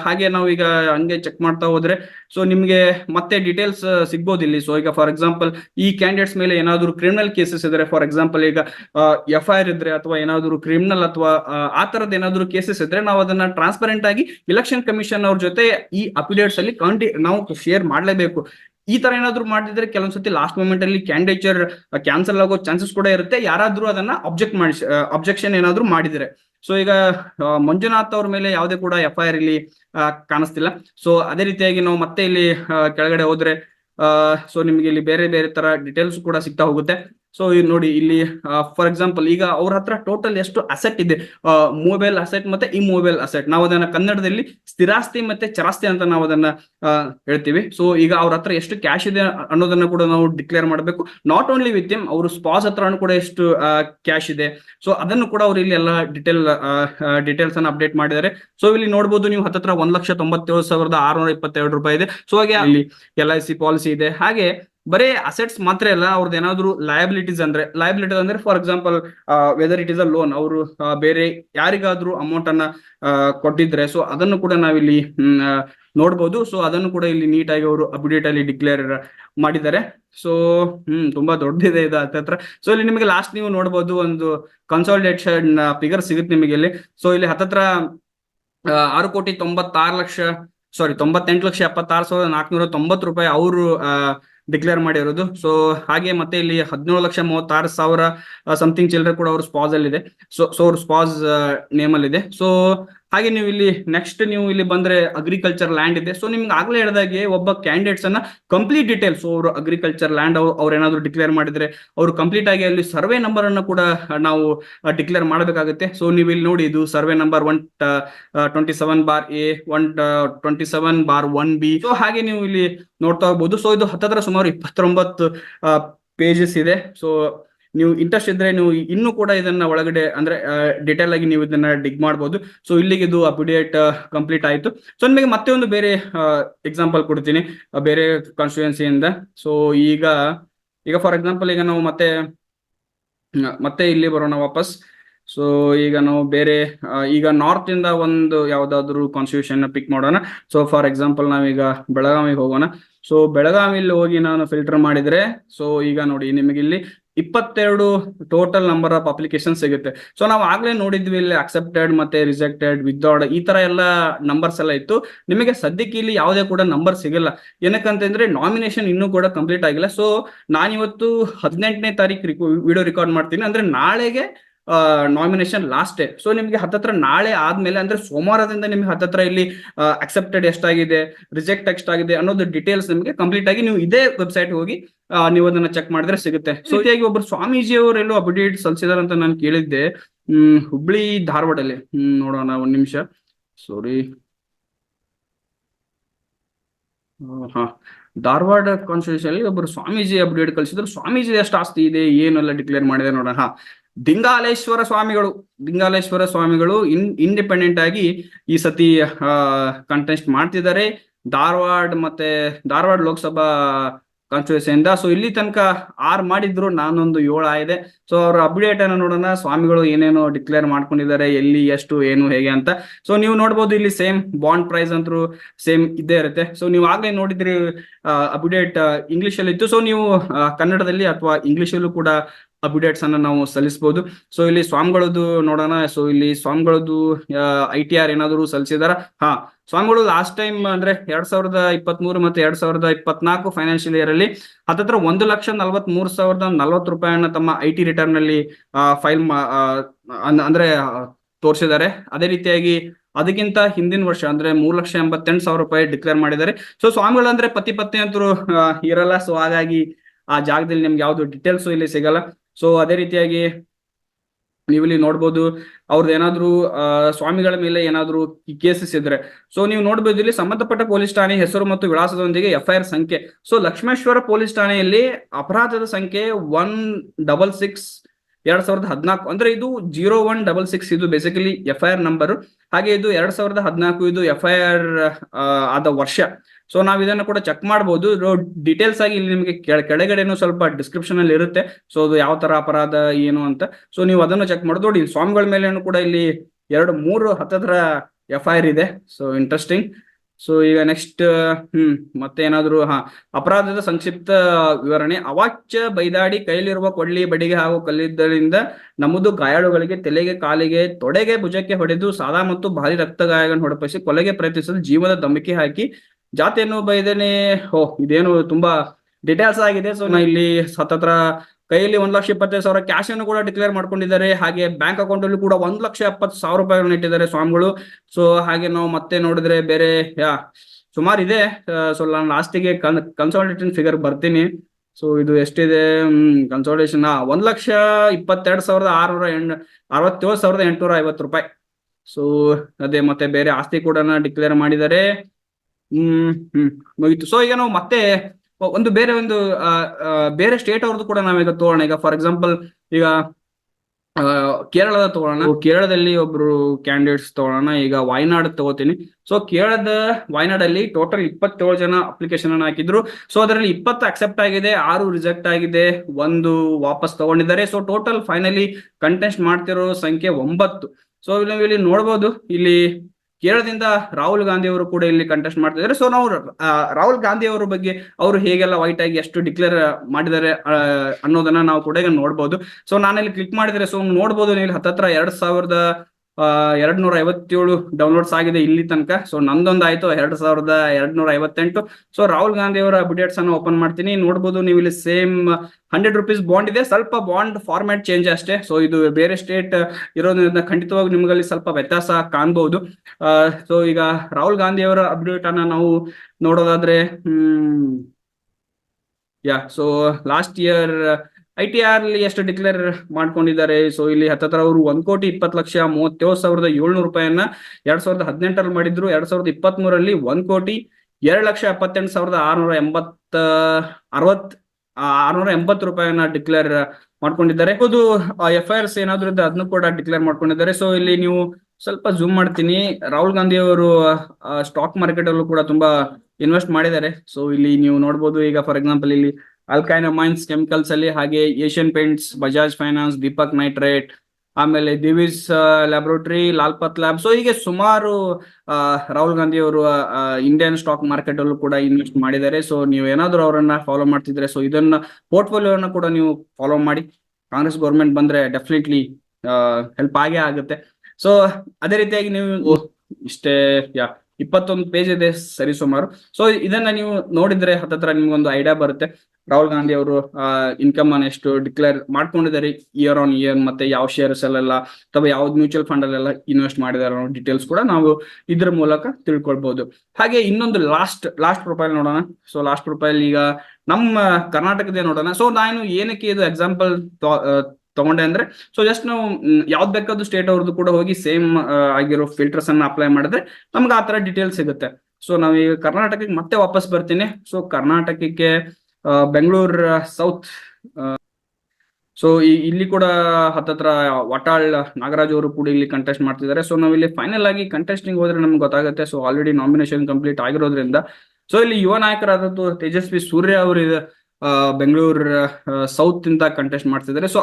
ಹಾಗೆ ನಾವು ಈಗ ಹಂಗೆ ಚೆಕ್ ಮಾಡ್ತಾ ಹೋದ್ರೆ ಸೊ ನಿಮ್ಗೆ ಮತ್ತೆ ಡೀಟೇಲ್ಸ್ ಸಿಗ್ಬೋದು ಇಲ್ಲಿ. ಸೊ ಈಗ ಫಾರ್ ಎಕ್ಸಾಂಪಲ್ ಈ ಕ್ಯಾಂಡಿಡೇಟ್ಸ್ ಮೇಲೆ ಏನಾದ್ರು ಕ್ರಿಮಿನಲ್ ಕೇಸಸ್ ಇದ್ರೆ ಫಾರ್ ಎಕ್ಸಾಂಪಲ್ ಈಗ ಎಫ್ ಐ ಆರ್ ಇದ್ರೆ ಅಥವಾ ಏನಾದ್ರು ಕ್ರಿಮಿನಲ್ ಅಥವಾ, ಆ ತರದ ಏನಾದ್ರು ಕೇಸಸ್ ಇದ್ರೆ ನಾವು ಅದನ್ನ ಟ್ರಾನ್ಸ್ಪರೆಂಟ್ ಆಗಿ ಇಲೆಕ್ಷನ್ ಕಮಿಷನ್ ಅವ್ರ ಜೊತೆ ಈ ಅಪ್ಡೇಟ್ಸ್ ಅಲ್ಲಿ ಕಂಟಿ ನಾವು ಶೇರ್ ಮಾಡಲೇಬೇಕು. ಈ ತರ ಏನಾದ್ರು ಮಾಡಿದ್ರೆ ಕೆಲವೊಂದ್ಸತಿ ಲಾಸ್ಟ್ ಮೂಮೆಂಟ್ ಅಲ್ಲಿ ಕ್ಯಾಂಡಿಡೇಚರ್ ಕ್ಯಾನ್ಸಲ್ ಆಗೋ ಚಾನ್ಸಸ್ ಕೂಡ ಇರುತ್ತೆ. ಯಾರಾದ್ರೂ ಅದನ್ನ ಅಬ್ಜೆಕ್ಟ್ ಮಾಡಿ ಅಬ್ಜೆಕ್ಷನ್ ಏನಾದ್ರು ಮಾಡಿದ್ರೆ. ಸೊ ಈಗ ಮಂಜುನಾಥ್ ಅವ್ರ ಮೇಲೆ ಯಾವುದೇ ಕೂಡ ಎಫ್ ಐ ಆರ್ ಇಲ್ಲಿ ಕಾಣಿಸ್ತಿಲ್ಲ. ಸೊ ಅದೇ ರೀತಿಯಾಗಿ ನಾವು ಮತ್ತೆ ಇಲ್ಲಿ ಕೆಳಗಡೆ ಹೋದ್ರೆ ಸೊ ನಿಮ್ಗೆ ಇಲ್ಲಿ ಬೇರೆ ಬೇರೆ ತರ ಡೀಟೇಲ್ಸ್ ಕೂಡ ಸಿಗ್ತಾ ಹೋಗುತ್ತೆ. ಸೊ ನೋಡಿ ಇಲ್ಲಿ ಫಾರ್ ಎಕ್ಸಾಂಪಲ್ ಈಗ ಅವ್ರ ಹತ್ರ ಟೋಟಲ್ ಎಷ್ಟು ಅಸೆಟ್ ಇದೆ? ಮೊಬೈಲ್ ಅಸೆಟ್ ಮತ್ತೆ ಈ ಮೊಬೈಲ್ ಅಸೆಟ್ ನಾವು ಅದನ್ನ ಕನ್ನಡದಲ್ಲಿ ಸ್ಥಿರಾಸ್ತಿ ಮತ್ತೆ ಚರಾಸ್ತಿ ಅಂತ ನಾವು ಅದನ್ನ ಹೇಳ್ತೀವಿ. ಸೊ ಈಗ ಅವ್ರ ಹತ್ರ ಎಷ್ಟು ಕ್ಯಾಶ್ ಇದೆ ಅನ್ನೋದನ್ನ ಕೂಡ ನಾವು ಡಿಕ್ಲೇರ್ ಮಾಡಬೇಕು. ನಾಟ್ ಓನ್ಲಿ ವಿತ್ ಎಂ ಅವರು ಸ್ಪಾಸ್ ಹತ್ರ ಕೂಡ ಎಷ್ಟು ಕ್ಯಾಶ್ ಇದೆ. ಸೊ ಅದನ್ನು ಕೂಡ ಅವ್ರು ಇಲ್ಲಿ ಎಲ್ಲ ಡಿಟೇಲ್ ಡಿಟೇಲ್ಸ್ ಅನ್ನ ಅಪ್ಡೇಟ್ ಮಾಡಿದ್ದಾರೆ. ಸೊ ಇಲ್ಲಿ ನೋಡಬಹುದು ನೀವು ಹತ್ತತ್ರ ಒಂದ್ ಲಕ್ಷ ತೊಂಬತ್ತೇಳು ಸಾವಿರದ ಆರುನೂರ ಇಪ್ಪತ್ತೆರಡು ರೂಪಾಯಿ ಇದೆ. ಸೊ ಹಾಗೆ ಅಲ್ಲಿ ಎಲ್ ಐ ಸಿ ಪಾಲಿಸಿ ಇದೆ. ಹಾಗೆ ಬರೀ ಅಸೆಟ್ಸ್ ಮಾತ್ರ ಅಲ್ಲ ಅವ್ರದ್ದು ಏನಾದ್ರು ಲಯಬಿಲಿಟೀಸ್ ಅಂದ್ರೆ ಲಯಬಿಲಿಟೀಸ್ ಅಂದ್ರೆ for example whether it is a loan ಅವರು ಬೇರೆ ಯಾರಿಗಾದ್ರೂ ಅಮೌಂಟ್ ಅನ್ನ ಕೊಟ್ಟಿದ್ರೆ ಸೊ ಅದನ್ನು ಕೂಡ ನಾವಿಲ್ಲಿ ನೋಡ್ಬೋದು. ಸೊ ಅದನ್ನು ಕೂಡ ಇಲ್ಲಿ ನೀಟಾಗಿ ಅವರು ಅಪ್ಡೇಟ್ ಅಲ್ಲಿ ಡಿಕ್ಲೇರ್ ಮಾಡಿದ್ದಾರೆ. ಸೊ ಹ್ಮ್, ತುಂಬಾ ದೊಡ್ಡದಿದೆ ಇದು ಹತ್ತತ್ರ ಸೊ ಇಲ್ಲಿ ನಿಮಗೆ ಲಾಸ್ಟ್ ನೀವು ನೋಡ್ಬೋದು ಒಂದು ಕನ್ಸಾಲಿಡೇಷನ್ ಫಿಗರ್ ಸಿಗುತ್ತೆ ನಿಮಗೆ ಇಲ್ಲಿ. ಸೊ ಇಲ್ಲಿ ಹತ್ತತ್ರ ಆರು ಕೋಟಿ ತೊಂಬತ್ತಾರು ಲಕ್ಷ ಸಾರಿ ತೊಂಬತ್ತೆಂಟು ಲಕ್ಷ ಎಪ್ಪತ್ತಾರು ಸಾವಿರದ ನಾಲ್ಕುನೂರ ತೊಂಬತ್ತು ರೂಪಾಯಿ ಅವರು ಡಿಕ್ಲೇರ್ ಮಾಡಿರೋದು. ಸೊ ಹಾಗೆ ಮತ್ತೆ ಇಲ್ಲಿ ಹದಿನೇಳು ಲಕ್ಷ ಮೂವತ್ತಾರು ಸಾವಿರ ಸಮಥಿಂಗ್ ಚಿಲ್ಡ್ರೆ ಕೂಡ ಅವ್ರ ಸ್ಪಾಸ್ ಅಲ್ಲಿ ಇದೆ ಸೊ ಸೊ ಅವ್ರ ಸ್ಪಾಸ್ ನೇಮ್ ಅಲ್ಲಿ ಇದೆ ಸೊ ಹಾಗೆ ನೀವು ಇಲ್ಲಿ ನೆಕ್ಸ್ಟ್ ನೀವು ಇಲ್ಲಿ ಬಂದ್ರೆ ಅಗ್ರಿಕಲ್ಚರ್ ಲ್ಯಾಂಡ್ ಇದೆ. ಸೊ ನಿಮ್ಗೆ ಆಗ್ಲೇ ಹೇಳಿದಾಗೆ ಒಬ್ಬ ಕ್ಯಾಂಡಿಡೇಟ್ಸ್ ಅನ್ನ ಕಂಪ್ಲೀಟ್ ಡೀಟೇಲ್ಸ್ ಅವರು ಅಗ್ರಿಕಲ್ಚರ್ ಲ್ಯಾಂಡ್ ಅವ್ರು ಏನಾದ್ರು ಡಿಕ್ಲೇರ್ ಮಾಡಿದ್ರೆ ಅವರು ಕಂಪ್ಲೀಟ್ ಆಗಿ ಅಲ್ಲಿ ಸರ್ವೆ ನಂಬರ್ ಅನ್ನು ಕೂಡ ನಾವು ಡಿಕ್ಲೇರ್ ಮಾಡಬೇಕಾಗುತ್ತೆ. ಸೊ ನೀವು ಇಲ್ಲಿ ನೋಡಿ ಇದು survey number one twenty seven bar A one twenty seven bar one B so ಹಾಗೆ ನೀವು ಇಲ್ಲಿ ನೋಡ್ತಾ ಹೋಗ್ಬೋದು. ಸೊ ಇದು ಹತ್ತತ್ರ ಸುಮಾರು ಇಪ್ಪತ್ತೊಂಬತ್ತು ಪೇಜಸ್ ಇದೆ. ಸೊ ನೀವು ಇಂಟ್ರೆಸ್ಟ್ ಇದ್ರೆ ನೀವು ಇನ್ನೂ ಕೂಡ ಇದನ್ನ ಒಳಗಡೆ ಅಂದ್ರೆ ಡಿಟೇಲ್ ಆಗಿ ನೀವು ಇದನ್ನ ಡಿಗ್ ಮಾಡಬಹುದು ಸೊ ಇಲ್ಲಿಗೆ ಇದು ಅಪ್ಡೇಟ್ ಕಂಪ್ಲೀಟ್ ಆಯ್ತು. ಸೊ ನಿಮಗೆ ಮತ್ತೆ ಒಂದು ಬೇರೆ ಎಕ್ಸಾಂಪಲ್ ಕೊಡ್ತೀನಿ ಬೇರೆ ಕಾನ್ಸ್ಟಿಟ್ಯೂನ್ಸಿಯಿಂದ ಸೊ ಈಗ ಈಗ ಫಾರ್ ಎಕ್ಸಾಂಪಲ್ ಈಗ ನಾವು ಮತ್ತೆ ಮತ್ತೆ ಇಲ್ಲಿ ಬರೋಣ ವಾಪಸ್. ಸೊ ಈಗ ನಾವು ಬೇರೆ ಈಗ ನಾರ್ತ್ ಇಂದ ಒಂದು ಯಾವ್ದಾದ್ರು ಕಾನ್ಸ್ಟಿಟ್ಯೂಷನ್ ಪಿಕ್ ಮಾಡೋಣ. ಸೊ ಫಾರ್ ಎಕ್ಸಾಂಪಲ್ ನಾವೀಗ ಬೆಳಗಾವಿಗೆ ಹೋಗೋಣ. ಸೊ ಬೆಳಗಾವಿಲಿ ಹೋಗಿ ನಾನು ಫಿಲ್ಟರ್ ಮಾಡಿದ್ರೆ ಸೊ ಈಗ ನೋಡಿ ನಿಮಗೆ ಇಲ್ಲಿ ಇಪ್ಪತ್ತೆರಡು ಟೋಟಲ್ ನಂಬರ್ ಆಫ್ ಅಪ್ಲಿಕೇಶನ್ ಸಿಗುತ್ತೆ. ಸೊ ನಾವು ಆಗ್ಲೇ ನೋಡಿದ್ವಿ ಇಲ್ಲಿ ಅಕ್ಸೆಪ್ಟೆಡ್ ಮತ್ತೆ ರಿಜೆಕ್ಟೆಡ್ ವಿಥೌಟ್ ಈ ತರ ಎಲ್ಲ ನಂಬರ್ಸ್ ಎಲ್ಲ ಇತ್ತು. ನಿಮಗೆ ಸದ್ಯಕ್ಕೆ ಇಲ್ಲಿ ಯಾವುದೇ ಕೂಡ ನಂಬರ್ ಸಿಗಲ್ಲ. ಏನಕ್ಕಂತಂದ್ರೆ ನಾಮಿನೇಷನ್ ಇನ್ನೂ ಕೂಡ ಕಂಪ್ಲೀಟ್ ಆಗಿಲ್ಲ. ಸೊ ನಾನಿವತ್ತು ಹದಿನೆಂಟನೇ ತಾರೀಕು ವಿಡಿಯೋ ರೆಕಾರ್ಡ್ ಮಾಡ್ತೀನಿ. ಅಂದ್ರೆ ನಾಳೆಗೆ ನಾಮಿನೇಷನ್ ಲಾಸ್ಟ್ ಡೇ ಸೊ ನಿಮಗೆ ಹತ್ತತ್ರ ನಾಳೆ ಆದ್ಮೇಲೆ ಅಂದ್ರೆ ಸೋಮವಾರದಿಂದ ನಿಮ್ಗೆ ಹತ್ತತ್ರ ಇಲ್ಲಿ ಅಕ್ಸೆಪ್ಟೆಡ್ ಎಷ್ಟಾಗಿದೆ ರಿಜೆಕ್ಟ್ ಎಷ್ಟಾಗಿದೆ ಅನ್ನೋದು ಡೀಟೇಲ್ಸ್ ನಿಮಗೆ ಕಂಪ್ಲೀಟ್ ಆಗಿ ನೀವು ಇದೇ ವೆಬ್ಸೈಟ್ ಹೋಗಿ ನೀವು ಅದನ್ನ ಚೆಕ್ ಮಾಡಿದ್ರೆ ಸಿಗುತ್ತೆ. ಸೊ ಒಬ್ರು ಸ್ವಾಮೀಜಿ ಅವರೆಲ್ಲೋ ಅಪ್ಡೇಟ್ ಸಲ್ಲಿಸಿದಾರೆ ಅಂತ ನಾನು ಕೇಳಿದ್ದೆ. ಹ್ಮ್, ಹುಬ್ಳಿ, ಧಾರವಾಡಲ್ಲಿ. ಹ್ಮ್, ನೋಡೋಣ ಒಂದ್ ನಿಮಿಷ. ಸಾರಿ ಹಾ. ಧಾರವಾಡ ಕಾನ್ಸ್ಟಿಟ್ಯೂಷನ್ ಅಲ್ಲಿ ಒಬ್ಬರು ಸ್ವಾಮೀಜಿ ಅಪ್ಡೇಟ್ ಕಳಿಸಿದ್ರು. ಸ್ವಾಮೀಜಿ ಎಷ್ಟು ಆಸ್ತಿ ಇದೆ, ಏನೆಲ್ಲ ಡಿಕ್ಲೇರ್ ಮಾಡಿದೆ ನೋಡೋಣ. ದಿಂಗಾಲೇಶ್ವರ ಸ್ವಾಮಿಗಳು ದಿಂಗಾಲೇಶ್ವರ ಸ್ವಾಮಿಗಳು ಇನ್ ಇಂಡಿಪೆಂಡೆಂಟ್ ಆಗಿ ಈ ಸತಿ ಕಂಟೆಸ್ಟ್ ಮಾಡ್ತಿದ್ದಾರೆ. ಧಾರವಾಡ ಮತ್ತೆ ಧಾರವಾಡ ಲೋಕಸಭಾ ಕಾನ್ಸ್ಟಿಟ್ಯೂನ್ಸಿಯಿಂದ ಸೊ ಇಲ್ಲಿ ತನಕ ಆರ್ ಮಾಡಿದ್ರು, ನಾನೊಂದು ಏಳು ಆಗಿದೆ. ಸೊ ಅವ್ರ ಅಪ್ಡೇಟ್ ಅನ್ನ ನೋಡೋಣ. ಸ್ವಾಮಿಗಳು ಏನೇನೋ ಡಿಕ್ಲೇರ್ ಮಾಡ್ಕೊಂಡಿದ್ದಾರೆ, ಎಲ್ಲಿ, ಎಷ್ಟು, ಏನು, ಹೇಗೆ ಅಂತ. ಸೊ ನೀವು ನೋಡ್ಬೋದು, ಇಲ್ಲಿ ಸೇಮ್ ಬಾಂಡ್ ಪ್ರೈಸ್ ಅಂತೂ ಸೇಮ್ ಇದ್ದೇ ಇರುತ್ತೆ. ಸೊ ನೀವು ಆಗ್ಲೇ ನೋಡಿದ್ರಿ ಅಪ್ಡೇಟ್ ಇಂಗ್ಲಿಷ್ ಅಲ್ಲಿ ಇತ್ತು ಸೊ ನೀವು ಕನ್ನಡದಲ್ಲಿ ಅಥವಾ ಇಂಗ್ಲಿಷಲ್ಲೂ ಕೂಡ ಅಪ್ಡೇಟ್ಸ್ ಅನ್ನ ನಾವು ಸಲ್ಲಿಸಬಹುದು ಸೊ ಇಲ್ಲಿ ಸ್ವಾಮಿಗಳದ್ದು ನೋಡೋಣ. ಸೊ ಇಲ್ಲಿ ಸ್ವಾಮಿಗಳದ್ದು ಐ ಟಿ ಆರ್ ಏನಾದ್ರು ಸಲ್ಲಿಸಿದಾರ? ಹಾ, ಸ್ವಾಮಿಗಳು ಲಾಸ್ಟ್ ಟೈಮ್ ಅಂದ್ರೆ ಎರಡ್ ಸಾವಿರದ ಇಪ್ಪತ್ತ್ ಮೂರು ಮತ್ತೆ ಎರಡ್ ಸಾವಿರದ ಇಪ್ಪತ್ನಾಲ್ಕು ಫೈನಾನ್ಷಿಯಲ್ ಇಯರ್ ಅಲ್ಲಿ ಹತ್ತತ್ರ ಒಂದು ಲಕ್ಷ ನಲ್ವತ್ ಮೂರು ಸಾವಿರದ ನಲವತ್ತು ರೂಪಾಯಿಯನ್ನ ತಮ್ಮ ಐ ಟಿ ರಿಟರ್ನ್ ಅಲ್ಲಿ ಫೈಲ್ ಅಂದ್ರೆ ತೋರಿಸಿದ್ದಾರೆ. ಅದೇ ರೀತಿಯಾಗಿ ಅದಕ್ಕಿಂತ ಹಿಂದಿನ ವರ್ಷ ಅಂದ್ರೆ ಮೂರ್ ಲಕ್ಷ ಎಂಬತ್ತೆಂಟು ಸಾವಿರ ರೂಪಾಯಿ ಡಿಕ್ಲೇರ್ ಮಾಡಿದ್ದಾರೆ. ಸೊ ಸ್ವಾಮಿಗಳು ಅಂದ್ರೆ ಪತಿ ಪತ್ನಿ ಅಂತೂ ಇರಲ್ಲ. ಸೊ ಹಾಗಾಗಿ ಆ ಜಾಗದಲ್ಲಿ ನಿಮ್ಗೆ ಯಾವ್ದು ಡೀಟೇಲ್ಸ್ ಇಲ್ಲಿ ಸಿಗಲ್ಲ. ಸೊ ಅದೇ ರೀತಿಯಾಗಿ ನೀವಿಲ್ಲಿ ನೋಡ್ಬೋದು ಅವ್ರದ್ದು ಏನಾದ್ರು ಸ್ವಾಮಿಗಳ ಮೇಲೆ ಏನಾದ್ರು ಕೇಸಸ್ ಇದ್ರೆ. ಸೊ ನೀವು ನೋಡ್ಬೋದು ಇಲ್ಲಿ ಸಂಬಂಧಪಟ್ಟ ಪೊಲೀಸ್ ಠಾಣೆ ಹೆಸರು ಮತ್ತು ವಿಳಾಸದೊಂದಿಗೆ ಎಫ್ಐಆರ್ ಸಂಖ್ಯೆ. ಸೊ ಲಕ್ಷ್ಮೇಶ್ವರ ಪೊಲೀಸ್ ಠಾಣೆಯಲ್ಲಿ ಅಪರಾಧದ ಸಂಖ್ಯೆ ಒನ್ ಡಬಲ್ ಸಿಕ್ಸ್ ಎರಡ್ ಸಾವಿರದ ಹದಿನಾಲ್ಕು. ಅಂದ್ರೆ ಇದು ಜೀರೋ ಒನ್ ಡಬಲ್ ಸಿಕ್ಸ್ ಇದು ಬೇಸಿಕಲಿ ಎಫ್ಐಆರ್ ನಂಬರ್ ಹಾಗೆ ಇದು ಎರಡ್ ಸಾವಿರದ ಹದಿನಾಲ್ಕು, ಇದು ಎಫ್ಐಆರ್ ಆದ ವರ್ಷ. ಸೊ ನಾವು ಇದನ್ನ ಕೂಡ ಚೆಕ್ ಮಾಡಬಹುದು ಡೀಟೇಲ್ಸ್ ಆಗಿ ಇಲ್ಲಿ ನಿಮಗೆ ಕೆಳಗಡೆನು ಸ್ವಲ್ಪ ಡಿಸ್ಕ್ರಿಪ್ಷನ್ ಅಲ್ಲಿ ಇರುತ್ತೆ. ಸೊ ಅದು ಯಾವ ತರ ಅಪರಾಧ, ಏನು ಅಂತ. ಸೊ ನೀವು ಅದನ್ನು ಚೆಕ್ ಮಾಡೋದು ನೋಡಿ ಸ್ವಾಮಿಗಳ ಮೇಲೇನು ಕೂಡ ಇಲ್ಲಿ ಎರಡು, ಮೂರು ಹತ್ತತ್ರ ಎಫ್ ಐ ಆರ್ ಇದೆ. ಸೊ ಇಂಟ್ರೆಸ್ಟಿಂಗ್ ಸೊ ಈಗ ನೆಕ್ಸ್ಟ್ ಹ್ಮ್ ಮತ್ತೆ ಏನಾದ್ರು ಹಾ, ಅಪರಾಧದ ಸಂಕ್ಷಿಪ್ತ ವಿವರಣೆ. ಅವಾಚ್ಯ ಬೈದಾಡಿ ಕೈಲಿರುವ ಕೊಳ್ಳಿ, ಬಡಿಗೆ ಹಾಗೂ ಕಲ್ಲಿದ್ದರಿಂದ ನಮ್ಮದು ಗಾಯಾಳುಗಳಿಗೆ ತಲೆಗೆ, ಕಾಲಿಗೆ, ತೊಡೆಗೆ ಭುಜಕ್ಕೆ ಹೊಡೆದು ಸಾದಾ ಮತ್ತು ಭಾರಿ ರಕ್ತ ಗಾಯಗಳನ್ನು ಹೊಡಪಿಸಿ ಕೊಲೆಗೆ ಪ್ರಯತ್ನಿಸಲು ಜೀವದ ಧಮಕಿ ಹಾಕಿ ಜಾತಿಯನ್ನು ಬೈದೇನೆ, ಓ, ಇದೇನು ತುಂಬಾ ಡಿಟೇಲ್ಸ್ ಆಗಿದೆ. ಸೊ ನಾ ಇಲ್ಲಿ ಸತತ್ರ ಕೈಯಲ್ಲಿ ಒಂದ್ ಲಕ್ಷ ಇಪ್ಪತ್ತೈದು ಸಾವಿರ ಕ್ಯಾಶ್ ಅನ್ನು ಕೂಡ ಡಿಕ್ಲೇರ್ ಮಾಡ್ಕೊಂಡಿದ್ದಾರೆ. ಹಾಗೆ ಬ್ಯಾಂಕ್ ಅಕೌಂಟ್ ಅಲ್ಲಿ ಕೂಡ ಒಂದ್ ಲಕ್ಷ ಎಪ್ಪತ್ತು ಸಾವಿರ ರೂಪಾಯಿಗಳನ್ನ ಇಟ್ಟಿದ್ದಾರೆ ಸ್ವಾಮಿಗಳು. ಸೊ ಹಾಗೆ ನಾವು ಮತ್ತೆ ನೋಡಿದ್ರೆ ಬೇರೆ, ಯಾ, ಸುಮಾರು ಇದೆ. ಸೊ ನಾನು ಲಾಸ್ಟಿಗೆ ಕನ್ ಫಿಗರ್ ಬರ್ತೀನಿ. ಸೊ ಇದು ಎಷ್ಟಿದೆ? ಕನ್ಸಾಲ್ಟೇಷನ್ ಒಂದ್ ಲಕ್ಷ ಇಪ್ಪತ್ತೆರಡು ಸಾವಿರದ ಆರ್ನೂರ ಎಂಟ್ ಅರವತ್ತೇಳು ಸಾವಿರದ ಎಂಟುನೂರ ಐವತ್ತು ರೂಪಾಯಿ. ಸೊ ಅದೇ ಮತ್ತೆ ಬೇರೆ ಆಸ್ತಿ ಕೂಡ ಡಿಕ್ಲೇರ್ ಮಾಡಿದ್ದಾರೆ. ಹ್ಮ್ ಹ್ಮ್. ಮುಗೀತು. ಸೊ ಈಗ ನಾವು ಮತ್ತೆ ಒಂದು ಬೇರೆ ಒಂದು ಬೇರೆ ಸ್ಟೇಟ್ ಅವ್ರದ್ದು ಕೂಡ ನಾವೀಗ ತೋರೋಣ. ಈಗ ಫಾರ್ ಎಕ್ಸಾಂಪಲ್ ಈಗ ಕೇರಳದ ತಗೊಳ್ಳೋಣ ಕೇರಳದಲ್ಲಿ ಒಬ್ರು ಕ್ಯಾಂಡಿಡೇಟ್ಸ್ ತಗೊಳ್ಳೋಣ ಈಗ ವಾಯ್ನಾಡ್ ತಗೋತೀನಿ. ಸೊ ಕೇರಳದ ವಾಯ್ನಾಡಲ್ಲಿ ಟೋಟಲ್ ಇಪ್ಪತ್ತೇಳು ಜನ ಅಪ್ಲಿಕೇಶನ್ ಅನ್ನು ಹಾಕಿದ್ರು. ಸೊ ಅದರಲ್ಲಿ ಇಪ್ಪತ್ತು ಅಕ್ಸೆಪ್ಟ್ ಆಗಿದೆ ಆರು ರಿಜೆಕ್ಟ್ ಆಗಿದೆ ಒಂದು ವಾಪಸ್ ತಗೊಂಡಿದ್ದಾರೆ. ಸೊ ಟೋಟಲ್ ಫೈನಲಿ ಕಂಟೆಸ್ಟ್ ಮಾಡ್ತಿರೋ ಸಂಖ್ಯೆ ಒಂಬತ್ತು. ಸೊ ಇಲ್ಲಿ ನಾವು ಇಲ್ಲಿ ನೋಡ್ಬೋದು. ಇಲ್ಲಿ ಕೇರಳದಿಂದ ರಾಹುಲ್ ಗಾಂಧಿ ಅವರು ಕೂಡ ಇಲ್ಲಿ ಕಂಟೆಸ್ಟ್ ಮಾಡ್ತಿದ್ದಾರೆ ಸೊ ನಾವು ರಾಹುಲ್ ಗಾಂಧಿ ಅವರ ಬಗ್ಗೆ ಅವರು ಹೇಗೆಲ್ಲ ವೈಟ್ ಆಗಿ ಎಷ್ಟು ಡಿಕ್ಲೇರ್ ಮಾಡಿದ್ದಾರೆ ಅನ್ನೋದನ್ನ ನಾವು ಕೂಡ ಈಗ ನೋಡ್ಬೋದು. ಸೊ ಇಲ್ಲಿ ಕ್ಲಿಕ್ ಮಾಡಿದ್ರೆ ಸೊ ನೋಡ್ಬೋದು ಇಲ್ಲಿ ಹತ್ತತ್ರ ಎರಡ್ ಸಾವಿರದ ಎರಡ್ ನೂರ ಐವತ್ತೇಳು ಡೌನ್ಲೋಡ್ಸ್ ಆಗಿದೆ ಇಲ್ಲಿ ತನಕ. ಸೊ ನಂದೊಂದು ಆಯ್ತು ಎರಡ್ ಸಾವಿರದ ಎರಡ್ ನೂರ ಐವತ್ತೆಂಟು ಸೊ ರಾಹುಲ್ ಗಾಂಧಿ ಅವರ ಅಪ್ಡೇಟ್ಸ್ ಅನ್ನು ಓಪನ್ ಮಾಡ್ತೀನಿ. ನೋಡ್ಬೋದು ನೀವು ಇಲ್ಲಿ ಸೇಮ್ ಹಂಡ್ರೆಡ್ ರುಪೀಸ್ ಬಾಂಡ್ ಇದೆ. ಸ್ವಲ್ಪ ಬಾಂಡ್ ಫಾರ್ಮ್ಯಾಟ್ ಚೇಂಜ್ ಅಷ್ಟೇ. ಸೊ ಇದು ಬೇರೆ ಸ್ಟೇಟ್ ಇರೋದ್ರಿಂದ ಖಂಡಿತವಾಗಿ ನಿಮ್ಗಲ್ಲಿ ಸ್ವಲ್ಪ ವ್ಯತ್ಯಾಸ ಕಾಣ್ಬಹುದು ಸೊ ಈಗ ರಾಹುಲ್ ಗಾಂಧಿ ಅವರ ಅಪ್ಡೇಟ್ ಅನ್ನ ನಾವು ನೋಡೋದಾದ್ರೆ, ಹ್ಮ್ yeah so last year I T R ಅಲ್ಲಿ ಎಷ್ಟು ಡಿಕ್ಲೇರ್ ಮಾಡ್ಕೊಂಡಿದ್ದಾರೆ? ಸೊ ಇಲ್ಲಿ ಹತ್ತತ್ರ ಅವರು ಒಂದ್ ಕೋಟಿ ಇಪ್ಪತ್ತು ಲಕ್ಷ ಮೂವತ್ತೇಳು ಸಾವಿರದ ಏಳ್ನೂರು ರೂಪಾಯಿಯನ್ನ ಎರಡ್ ಸಾವಿರದ ಹದಿನೆಂಟರಲ್ಲಿ ಮಾಡಿದ್ರು. ಎರಡ್ ಸಾವಿರದ ಇಪ್ಪತ್ತ್ ಮೂರಲ್ಲಿ ಒಂದ್ ಕೋಟಿ ಎರಡ್ ಲಕ್ಷ ಎಪ್ಪತ್ತೆಂಟು ಸಾವಿರದ ಆರ್ನೂರ ಎಂಬತ್ತ ಅರವತ್ ಆರ್ನೂರ ಎಂಬತ್ತು ರೂಪಾಯಿಯನ್ನ ಡಿಕ್ಲೇರ್ ಮಾಡ್ಕೊಂಡಿದ್ದಾರೆ. ಇದು ಎಫ್ ಐ ಆರ್ಸ್ ಏನಾದ್ರು ಇದ್ದ ಅದನ್ನು ಕೂಡ ಡಿಕ್ಲೇರ್ ಮಾಡ್ಕೊಂಡಿದ್ದಾರೆ. ಸೊ ಇಲ್ಲಿ ನೀವು ಸ್ವಲ್ಪ ಜೂಮ್ ಮಾಡ್ತೀನಿ. ರಾಹುಲ್ ಗಾಂಧಿ ಅವರು ಸ್ಟಾಕ್ ಮಾರ್ಕೆಟ್ ಅಲ್ಲೂ ಕೂಡ ತುಂಬಾ ಇನ್ವೆಸ್ಟ್ ಮಾಡಿದ್ದಾರೆ. ಸೊ ಇಲ್ಲಿ ನೀವು ನೋಡ್ಬೋದು. ಈಗ ಫಾರ್ ಎಕ್ಸಾಂಪಲ್ ಇಲ್ಲಿ ಅಲ್ಕೈನ ಮೈನ್ಸ್ ಕೆಮಿಕಲ್ಸ್ ಅಲ್ಲಿ ಹಾಗೆ Asian Paints Bajaj Finance Deepak Nitrate ಆಮೇಲೆ Divi's Laboratory Lalpath Lab so ಹೀಗೆ ಸುಮಾರು ರಾಹುಲ್ ಗಾಂಧಿ ಅವರು ಇಂಡಿಯನ್ ಸ್ಟಾಕ್ ಮಾರ್ಕೆಟ್ ಅಲ್ಲೂ ಕೂಡ ಇನ್ವೆಸ್ಟ್ ಮಾಡಿದ್ದಾರೆ. ಸೊ ನೀವು ಏನಾದ್ರು ಅವರನ್ನ ಫಾಲೋ ಮಾಡ್ತಿದ್ರೆ ಸೊ ಇದನ್ನ ಪೋರ್ಟ್ಫೋಲಿಯೋನ ಕೂಡ ನೀವು ಫಾಲೋ ಮಾಡಿ. ಕಾಂಗ್ರೆಸ್ ಗೌರ್ಮೆಂಟ್ ಬಂದ್ರೆ ಡೆಫಿನೆಟ್ಲಿ ಹೆಲ್ಪ್ ಆಗೇ ಆಗುತ್ತೆ. ಸೊ ಅದೇ ರೀತಿಯಾಗಿ ನೀವು ಇಷ್ಟೇ ಯಾ ಇಪ್ಪತ್ತೊಂದು ಪೇಜ್ ಇದೆ, ಸರಿ ಸುಮಾರು. ಸೊ ಇದನ್ನ ನೀವು ನೋಡಿದ್ರೆ ಹತ್ತತ್ರ ನಿಮ್ಗೊಂದು ಐಡಿಯಾ ಬರುತ್ತೆ. ರಾಹುಲ್ ಗಾಂಧಿ ಅವರು ಇನ್ಕಮ್ ಅನ್ನ ಎಷ್ಟು ಡಿಕ್ಲೇರ್ ಮಾಡ್ಕೊಂಡಿದ್ದಾರೆ ಇಯರ್ ಆನ್ ಇಯರ್ ಮತ್ತೆ ಯಾವ ಶೇರ್ಸ್ ಅಲ್ಲೆಲ್ಲ ಅಥವಾ ಯಾವ್ದು ಮ್ಯೂಚುವಲ್ ಫಂಡ್ ಅಲ್ಲೆಲ್ಲ ಇನ್ವೆಸ್ಟ್ ಮಾಡಿದಾರೆ ಅನ್ನೋ ಡೀಟೇಲ್ಸ್ ಕೂಡ ನಾವು ಇದ್ರ ಮೂಲಕ ತಿಳ್ಕೊಳ್ಬಹುದು ಹಾಗೆ ಇನ್ನೊಂದು ಲಾಸ್ಟ್ ಲಾಸ್ಟ್ ಪ್ರೊಫೈಲ್ ನೋಡೋಣ. ಸೊ ಲಾಸ್ಟ್ ಪ್ರೊಫೈಲ್ ಈಗ ನಮ್ಮ ಕರ್ನಾಟಕದೇ ನೋಡೋಣ. ಸೊ ನಾನು ಏನಕ್ಕೆ ಇದು ಎಕ್ಸಾಂಪಲ್ ತಗೊಂಡೆ ಅಂದ್ರೆ ಸೊ ಜಸ್ಟ್ ನಾವು ಯಾವ್ದು ಬೇಕಾದ್ರು ಸ್ಟೇಟ್ ಅವ್ರದ್ದು ಕೂಡ ಹೋಗಿ ಸೇಮ್ ಆಗಿರೋ ಫಿಲ್ಟರ್ಸ್ ಅನ್ನ ಅಪ್ಲೈ ಮಾಡಿದ್ರೆ ನಮ್ಗೆ ಆ ತರ ಡೀಟೇಲ್ ಸಿಗುತ್ತೆ. ಸೊ ನಾವು ಈಗ ಕರ್ನಾಟಕಕ್ಕೆ ಮತ್ತೆ ವಾಪಸ್ ಬರ್ತೀನಿ. ಸೊ ಕರ್ನಾಟಕಕ್ಕೆ ಬೆಂಗಳೂರು ಸೌತ್ ಸೊ ಇಲ್ಲಿ ಕೂಡ ಹತ್ತತ್ರ ವಟಾಳ್ ನಾಗರಾಜ್ ಅವರು ಕೂಡ ಇಲ್ಲಿ ಕಂಟೆಸ್ಟ್ ಮಾಡ್ತಿದ್ದಾರೆ. ಸೊ ನಾವು ಇಲ್ಲಿ ಫೈನಲ್ ಆಗಿ ಕಂಟೆಸ್ಟಿಂಗ್ ಹೋದ್ರೆ ನಮ್ಗೆ ಗೊತ್ತಾಗುತ್ತೆ. ಸೊ ಆಲ್ರೆಡಿ ನಾಮಿನೇಷನ್ ಕಂಪ್ಲೀಟ್ ಆಗಿರೋದ್ರಿಂದ ಸೊ ಇಲ್ಲಿ ಯುವ ನಾಯಕರಾದದ್ದು ತೇಜಸ್ವಿ ಸೂರ್ಯ ಅವರು ಬೆಂಗಳೂರು ಸೌತ್ ಇಂದ ಕಂಟೆಸ್ಟ್ ಮಾಡ್ತಿದ್ದಾರೆ. ಸೊ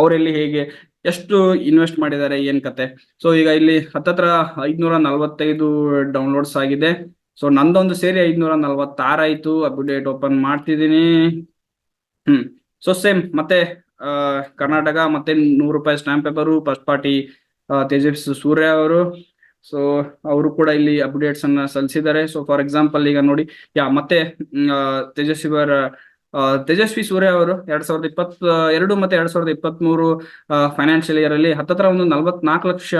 ಅವರಲ್ಲಿ ಹೇಗೆ, ಎಷ್ಟು ಇನ್ವೆಸ್ಟ್ ಮಾಡಿದ್ದಾರೆ, ಏನ್ ಕತೆ? ಸೊ ಈಗ ಇಲ್ಲಿ ಹತ್ತತ್ರ ಐದ್ನೂರ ನಲವತ್ತೈದು ಡೌನ್ಲೋಡ್ಸ್ ಆಗಿದೆ. ಸೊ ನಂದೊಂದು ಸೇರಿ ಐದ್ನೂರ ನಲ್ವತ್ತಾರಾಯ್ತು ಅಪ್ಡೇಟ್ ಓಪನ್ ಮಾಡ್ತಿದ್ದೀನಿ. ಹ್ಮ್. ಸೊ ಸೇಮ್ ಮತ್ತೆ ಕರ್ನಾಟಕ, ಮತ್ತೆ ನೂರು ರೂಪಾಯಿ stamp paper first party Tejasvi Surya ಅವರು. ಸೊ ಅವರು ಕೂಡ ಇಲ್ಲಿ ಅಪ್ಡೇಟ್ಸ್ ಅನ್ನ ಸಲ್ಲಿಸಿದ್ದಾರೆ. ಸೊ ಫಾರ್ ಎಕ್ಸಾಂಪಲ್ ಈಗ ನೋಡಿ, ಯಾ, ಮತ್ತೆ ತೇಜಸ್ವಿ ಅವರ ತೇಜಸ್ವಿ ಸೂರ್ಯ ಅವರು ಎರಡ್ ಸಾವಿರದ ಇಪ್ಪತ್ ಎರಡು ಮತ್ತೆ ಎರಡ್ ಸಾವಿರದ ಇಪ್ಪತ್ತ್ ಮೂರು ಫೈನಾನ್ಷಿಯಲ್ ಇಯರ್ ಅಲ್ಲಿ ಹತ್ತತ್ರ ಒಂದು ನಲ್ವತ್ನಾಲ್ಕು ಲಕ್ಷ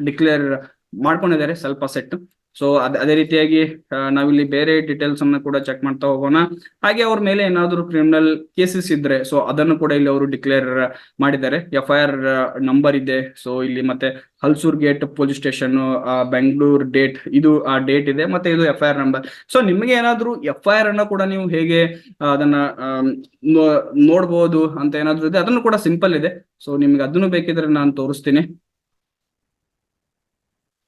ಡಿಕ್ಲೇರ್ ಮಾಡ್ಕೊಂಡಿದ್ದಾರೆ ಸ್ವಲ್ಪ ಸೆಟ್ ಸೊ ಅದ್, ಅದೇ ರೀತಿಯಾಗಿ ನಾವಿಲ್ಲಿ ಬೇರೆ ಡೀಟೇಲ್ಸ್ ಅನ್ನ ಕೂಡ ಚೆಕ್ ಮಾಡ್ತಾ ಹೋಗೋಣ. ಹಾಗೆ ಅವ್ರ ಮೇಲೆ ಏನಾದ್ರು ಕ್ರಿಮಿನಲ್ ಕೇಸಸ್ ಇದ್ರೆ ಸೊ ಅದನ್ನು ಕೂಡ ಇಲ್ಲಿ ಅವರು ಡಿಕ್ಲೇರ್ ಮಾಡಿದ್ದಾರೆ. ಎಫ್ ಐ ಆರ್ ನಂಬರ್ ಇದೆ. ಸೊ ಇಲ್ಲಿ ಮತ್ತೆ Halsur gate police station Bengaluru date ಇದು, ಆ ಡೇಟ್ ಇದೆ. ಮತ್ತೆ ಇದು F I R number so ನಿಮಗೆ ಏನಾದ್ರು ಎಫ್ ಐ ಆರ್ ಅನ್ನ ಕೂಡ ನೀವು ಹೇಗೆ ಅದನ್ನ ನೋಡ್ಬೋದು ಅಂತ ಏನಾದ್ರು ಇದೆ, ಅದನ್ನು ಕೂಡ ಸಿಂಪಲ್ ಇದೆ. ಸೊ ನಿಮ್ಗೆ ಅದನ್ನು ಬೇಕಿದ್ರೆ ನಾನು ತೋರಿಸ್ತೀನಿ.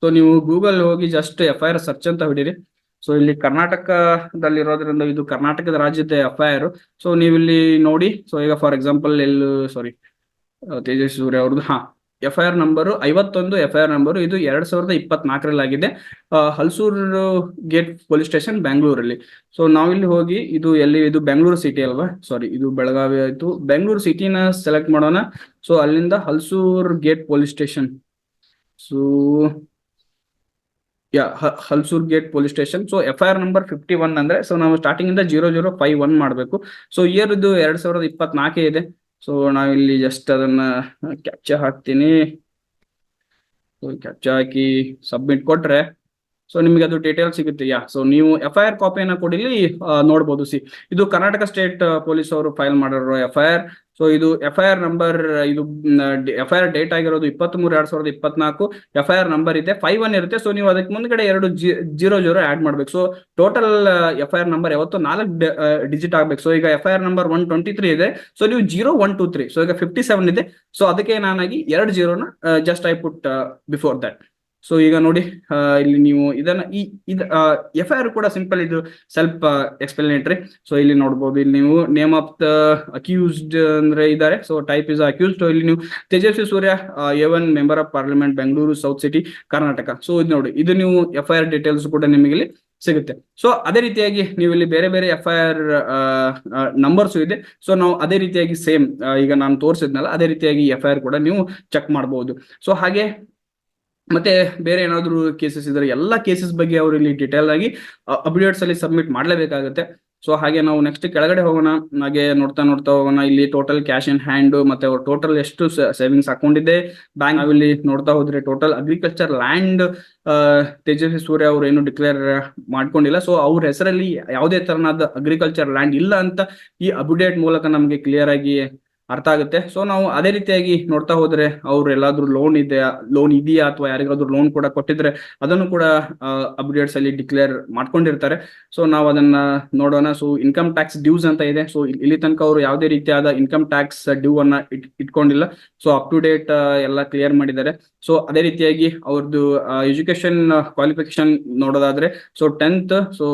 ಸೊ ನೀವು ಗೂಗಲ್ ಹೋಗಿ just F I R search ಅಂತ ಹೊಡೀರಿ. ಸೊ ಇಲ್ಲಿ ಕರ್ನಾಟಕದಲ್ಲಿ ಇರೋದ್ರಿಂದ ಇದು ಕರ್ನಾಟಕದ ರಾಜ್ಯದ ಎಫ್ ಐ ಆರ್ ಸೊ ನೀವು ಇಲ್ಲಿ ನೋಡಿ ಸೊ ಈಗ ಫಾರ್ ಎಕ್ಸಾಂಪಲ್ ಎಲ್ಲಿ ಸಾರಿ ತೇಜಸ್ವಿ ಸೂರ್ಯ ಅವ್ರದ್ದು, ಹಾ ಎಫ್ ಐ ಆರ್ ನಂಬರ್ ಐವತ್ತೊಂದು ಎಫ್ ಐ ಆರ್ ನಂಬರ್ ಇದು ಎರಡ್ ಸಾವಿರದ ಇಪ್ಪತ್ನಾಲ್ಕರಲ್ಲಿ ಆಗಿದೆ Halasuru Halsur gate police station ಬೆಂಗಳೂರಲ್ಲಿ ಸೊ ನಾವಿಲ್ಲಿ ಹೋಗಿ ಇದು ಎಲ್ಲಿ, ಇದು ಬೆಂಗಳೂರು ಸಿಟಿ ಅಲ್ವಾ? ಸಾರಿ ಇದು ಬೆಳಗಾವಿ ಆಯ್ತು. ಬೆಂಗಳೂರು ಸಿಟಿನ ಸೆಲೆಕ್ಟ್ ಮಾಡೋಣ. ಸೊ ಅಲ್ಲಿಂದ Halsur gate police station so yeah Halsur gate police station. So F I R number fifty one ಅಂದ್ರೆ ಸೊ ನಾವು ಸ್ಟಾರ್ಟಿಂಗ್ ಇಂದ ಜೀರೋ ಜೀರೋ ಫೈವ್ ಒನ್ ಮಾಡಬೇಕು. ಸೊ ಇಯರ್ ಇದು ಎರಡ್ ಸಾವಿರದ ಇಪ್ಪತ್ನಾಲ್ಕೇ ಇದೆ. ಸೊ ನಾವಿಲ್ಲಿ ಜಸ್ಟ್ ಅದನ್ನ ಕ್ಯಾಪ್ಚರ್ ಹಾಕ್ತೀನಿ. ಕ್ಯಾಪ್ಚಾ ಹಾಕಿ ಸಬ್ಮಿಟ್ ಕೊಟ್ರೆ ಸೊ ನಿಮಗೆ ಅದು ಡೀಟೇಲ್ ಸಿಗುತ್ತೆ. ಯಾ ಸೊ ನೀವು ಎಫ್ ಐ ಆರ್ ಕಾಪಿಯನ್ನ ಕೊಡಿಲಿ ನೋಡ್ಬೋದು ಸಿ. ಇದು ಕರ್ನಾಟಕ ಸ್ಟೇಟ್ ಪೊಲೀಸ್ ಅವರು ಫೈಲ್ ಮಾಡಿರೋ ಎಫ್ ಐ ಆರ್ ಸೊ ಇದು ಎಫ್ ಐ ಆರ್ ನಂಬರ್ ಇದು ಎಫ್ ಐ ಆರ್ ಡೇಟ್ ಆಗಿರೋದು ಇಪ್ಪತ್ತ್ ಮೂರು ಎರಡ್ ಸಾವಿರದ ಇಪ್ಪತ್ನಾಲ್ಕು. ಎಫ್ ಐ ಆರ್ ನಂಬರ್ ಇದೆ ಫೈವ್ ಒನ್ ಇರುತ್ತೆ. ಸೊ ನೀವು ಅದಕ್ಕೆ ಮುಂದ್ಗಡೆ ಎರಡು ಜೀರೋ ಜೀರೋ ಆಡ್ ಮಾಡ್ಬೇಕು. So total F I R number ಯಾವತ್ತು ನಾಲ್ಕು ಡಿಜಿಟ್ ಆಗ್ಬೇಕು. ಸೊ ಈಗ F I R number one twenty three ಇದೆ. ಸೊ ನೀವು zero one two three so ಈಗ ಫಿಫ್ಟಿ ಸೆವೆನ್ ಇದೆ. ಸೊ ಅದಕ್ಕೆ ನಾನಾಗಿ ಎರಡು ಜೀರೋನ just I put before that so ಈಗ ನೋಡಿ ಇಲ್ಲಿ ನೀವು ಇದನ್ನ ಈ, ಇದ ಎಫ್ ಐ ಆರ್ ಕೂಡ ಸಿಂಪಲ್ ಇದು ಸ್ವಲ್ಪ ಎಕ್ಸ್ಪ್ಲನೇಟರಿ ಸೊ ಇಲ್ಲಿ ನೋಡ್ಬೋದು, ಇಲ್ಲಿ ನೀವು ನೇಮ್ ಆಫ್ ದ ಅಕ್ಯೂಸ್ಡ್ ಅಂದ್ರೆ ಇದ್ದಾರೆ. ಸೊ ಟೈಪ್ ಇಸ್ ಅಕ್ಯೂಸ್ಡ್ ಇಲ್ಲಿ ನೀವು Tejasvi Surya even member of parliament Bengaluru south city Karnataka so ಇದು ನೋಡಿ, ಇದು ನೀವು ಎಫ್ ಐ ಆರ್ ಡೀಟೇಲ್ಸ್ ಕೂಡ ನಿಮಗೆ ಇಲ್ಲಿ ಸಿಗುತ್ತೆ. ಸೊ ಅದೇ ರೀತಿಯಾಗಿ ನೀವು ಇಲ್ಲಿ ಬೇರೆ ಬೇರೆ ಎಫ್ ಐ ಆರ್ ನಂಬರ್ಸ್ ಇದೆ. ಸೊ ನಾವು ಅದೇ ರೀತಿಯಾಗಿ ಸೇಮ್ ಈಗ ನಾನು ತೋರಿಸಿದ್ನಲ್ಲ, ಅದೇ ರೀತಿಯಾಗಿ ಎಫ್ ಐ ಆರ್ ಕೂಡ ನೀವು ಚೆಕ್ ಮಾಡಬಹುದು ಸೊ ಹಾಗೆ ಮತ್ತೆ ಬೇರೆ ಏನಾದ್ರು ಕೇಸಸ್ ಇದ್ರೆ ಎಲ್ಲ ಕೇಸಸ್ ಬಗ್ಗೆ ಅವರು ಇಲ್ಲಿ ಡಿಟೇಲ್ ಆಗಿ ಅಪ್ಡೇಟ್ಸ್ ಅಲ್ಲಿ ಸಬ್ಮಿಟ್ ಮಾಡಲೇಬೇಕಾಗುತ್ತೆ. ಸೊ ಹಾಗೆ ನಾವು ನೆಕ್ಸ್ಟ್ ಕೆಳಗಡೆ ಹೋಗೋಣ. ಹಾಗೆ ನೋಡ್ತಾ ನೋಡ್ತಾ ಹೋಗೋಣ. ಇಲ್ಲಿ ಟೋಟಲ್ ಕ್ಯಾಶ್ ಇನ್ ಹ್ಯಾಂಡ್ ಮತ್ತೆ ಅವ್ರು ಟೋಟಲ್ ಎಷ್ಟು ಸೇವಿಂಗ್ಸ್ ಇದೆ ಬ್ಯಾಂಕ್ ನಾವಿಲ್ಲಿ ನೋಡ್ತಾ ಹೋದ್ರೆ total agriculture land Tejasvi Surya ಅವರು ಏನು ಡಿಕ್ಲೇರ್ ಮಾಡ್ಕೊಂಡಿಲ್ಲ. ಸೊ ಅವ್ರ ಹೆಸರಲ್ಲಿ ಯಾವುದೇ ತರನಾದ ಅಗ್ರಿಕಲ್ಚರ್ ಲ್ಯಾಂಡ್ ಇಲ್ಲ ಅಂತ ಈ ಅಪ್ಡೇಟ್ ಮೂಲಕ ನಮಗೆ ಕ್ಲಿಯರ್ ಆಗಿ ಅರ್ಥ ಆಗುತ್ತೆ. ಸೊ ನಾವು ಅದೇ ರೀತಿಯಾಗಿ ನೋಡ್ತಾ ಹೋದ್ರೆ ಅವ್ರು ಎಲ್ಲಾದ್ರೂ ಲೋನ್ ಇದೆ ಲೋನ್ ಇದೆಯಾ ಅಥವಾ ಯಾರಿಗಾದ್ರೂ ಲೋನ್ ಕೂಡ ಕೊಟ್ಟಿದ್ರೆ ಅದನ್ನು ಕೂಡ ಅಪ್ಡೇಟ್ಸ್ ಅಲ್ಲಿ ಡಿಕ್ಲೇರ್ ಮಾಡ್ಕೊಂಡಿರ್ತಾರೆ. ಸೊ ನಾವು ಅದನ್ನ ನೋಡೋಣ. ಸೊ ಇನ್ಕಮ್ ಟ್ಯಾಕ್ಸ್ ಡ್ಯೂಸ್ ಅಂತ ಇದೆ. ಸೊ ಇಲ್ಲಿ ತನಕ ಅವರು ಯಾವುದೇ ರೀತಿಯಾದ ಇನ್ಕಮ್ ಟ್ಯಾಕ್ಸ್ ಡ್ಯೂ ಅನ್ನ ಇಟ್, ಇಟ್ಕೊಂಡಿಲ್ಲ. ಸೊ ಅಪ್ ಟು ಡೇಟ್ ಎಲ್ಲ ಕ್ಲಿಯರ್ ಮಾಡಿದ್ದಾರೆ. ಸೊ ಅದೇ ರೀತಿಯಾಗಿ ಅವ್ರದ್ದು ಎಜುಕೇಶನ್ ಕ್ವಾಲಿಫಿಕೇಶನ್ ನೋಡೋದಾದ್ರೆ ಸೊ ಟೆಂತ್ ಸೊ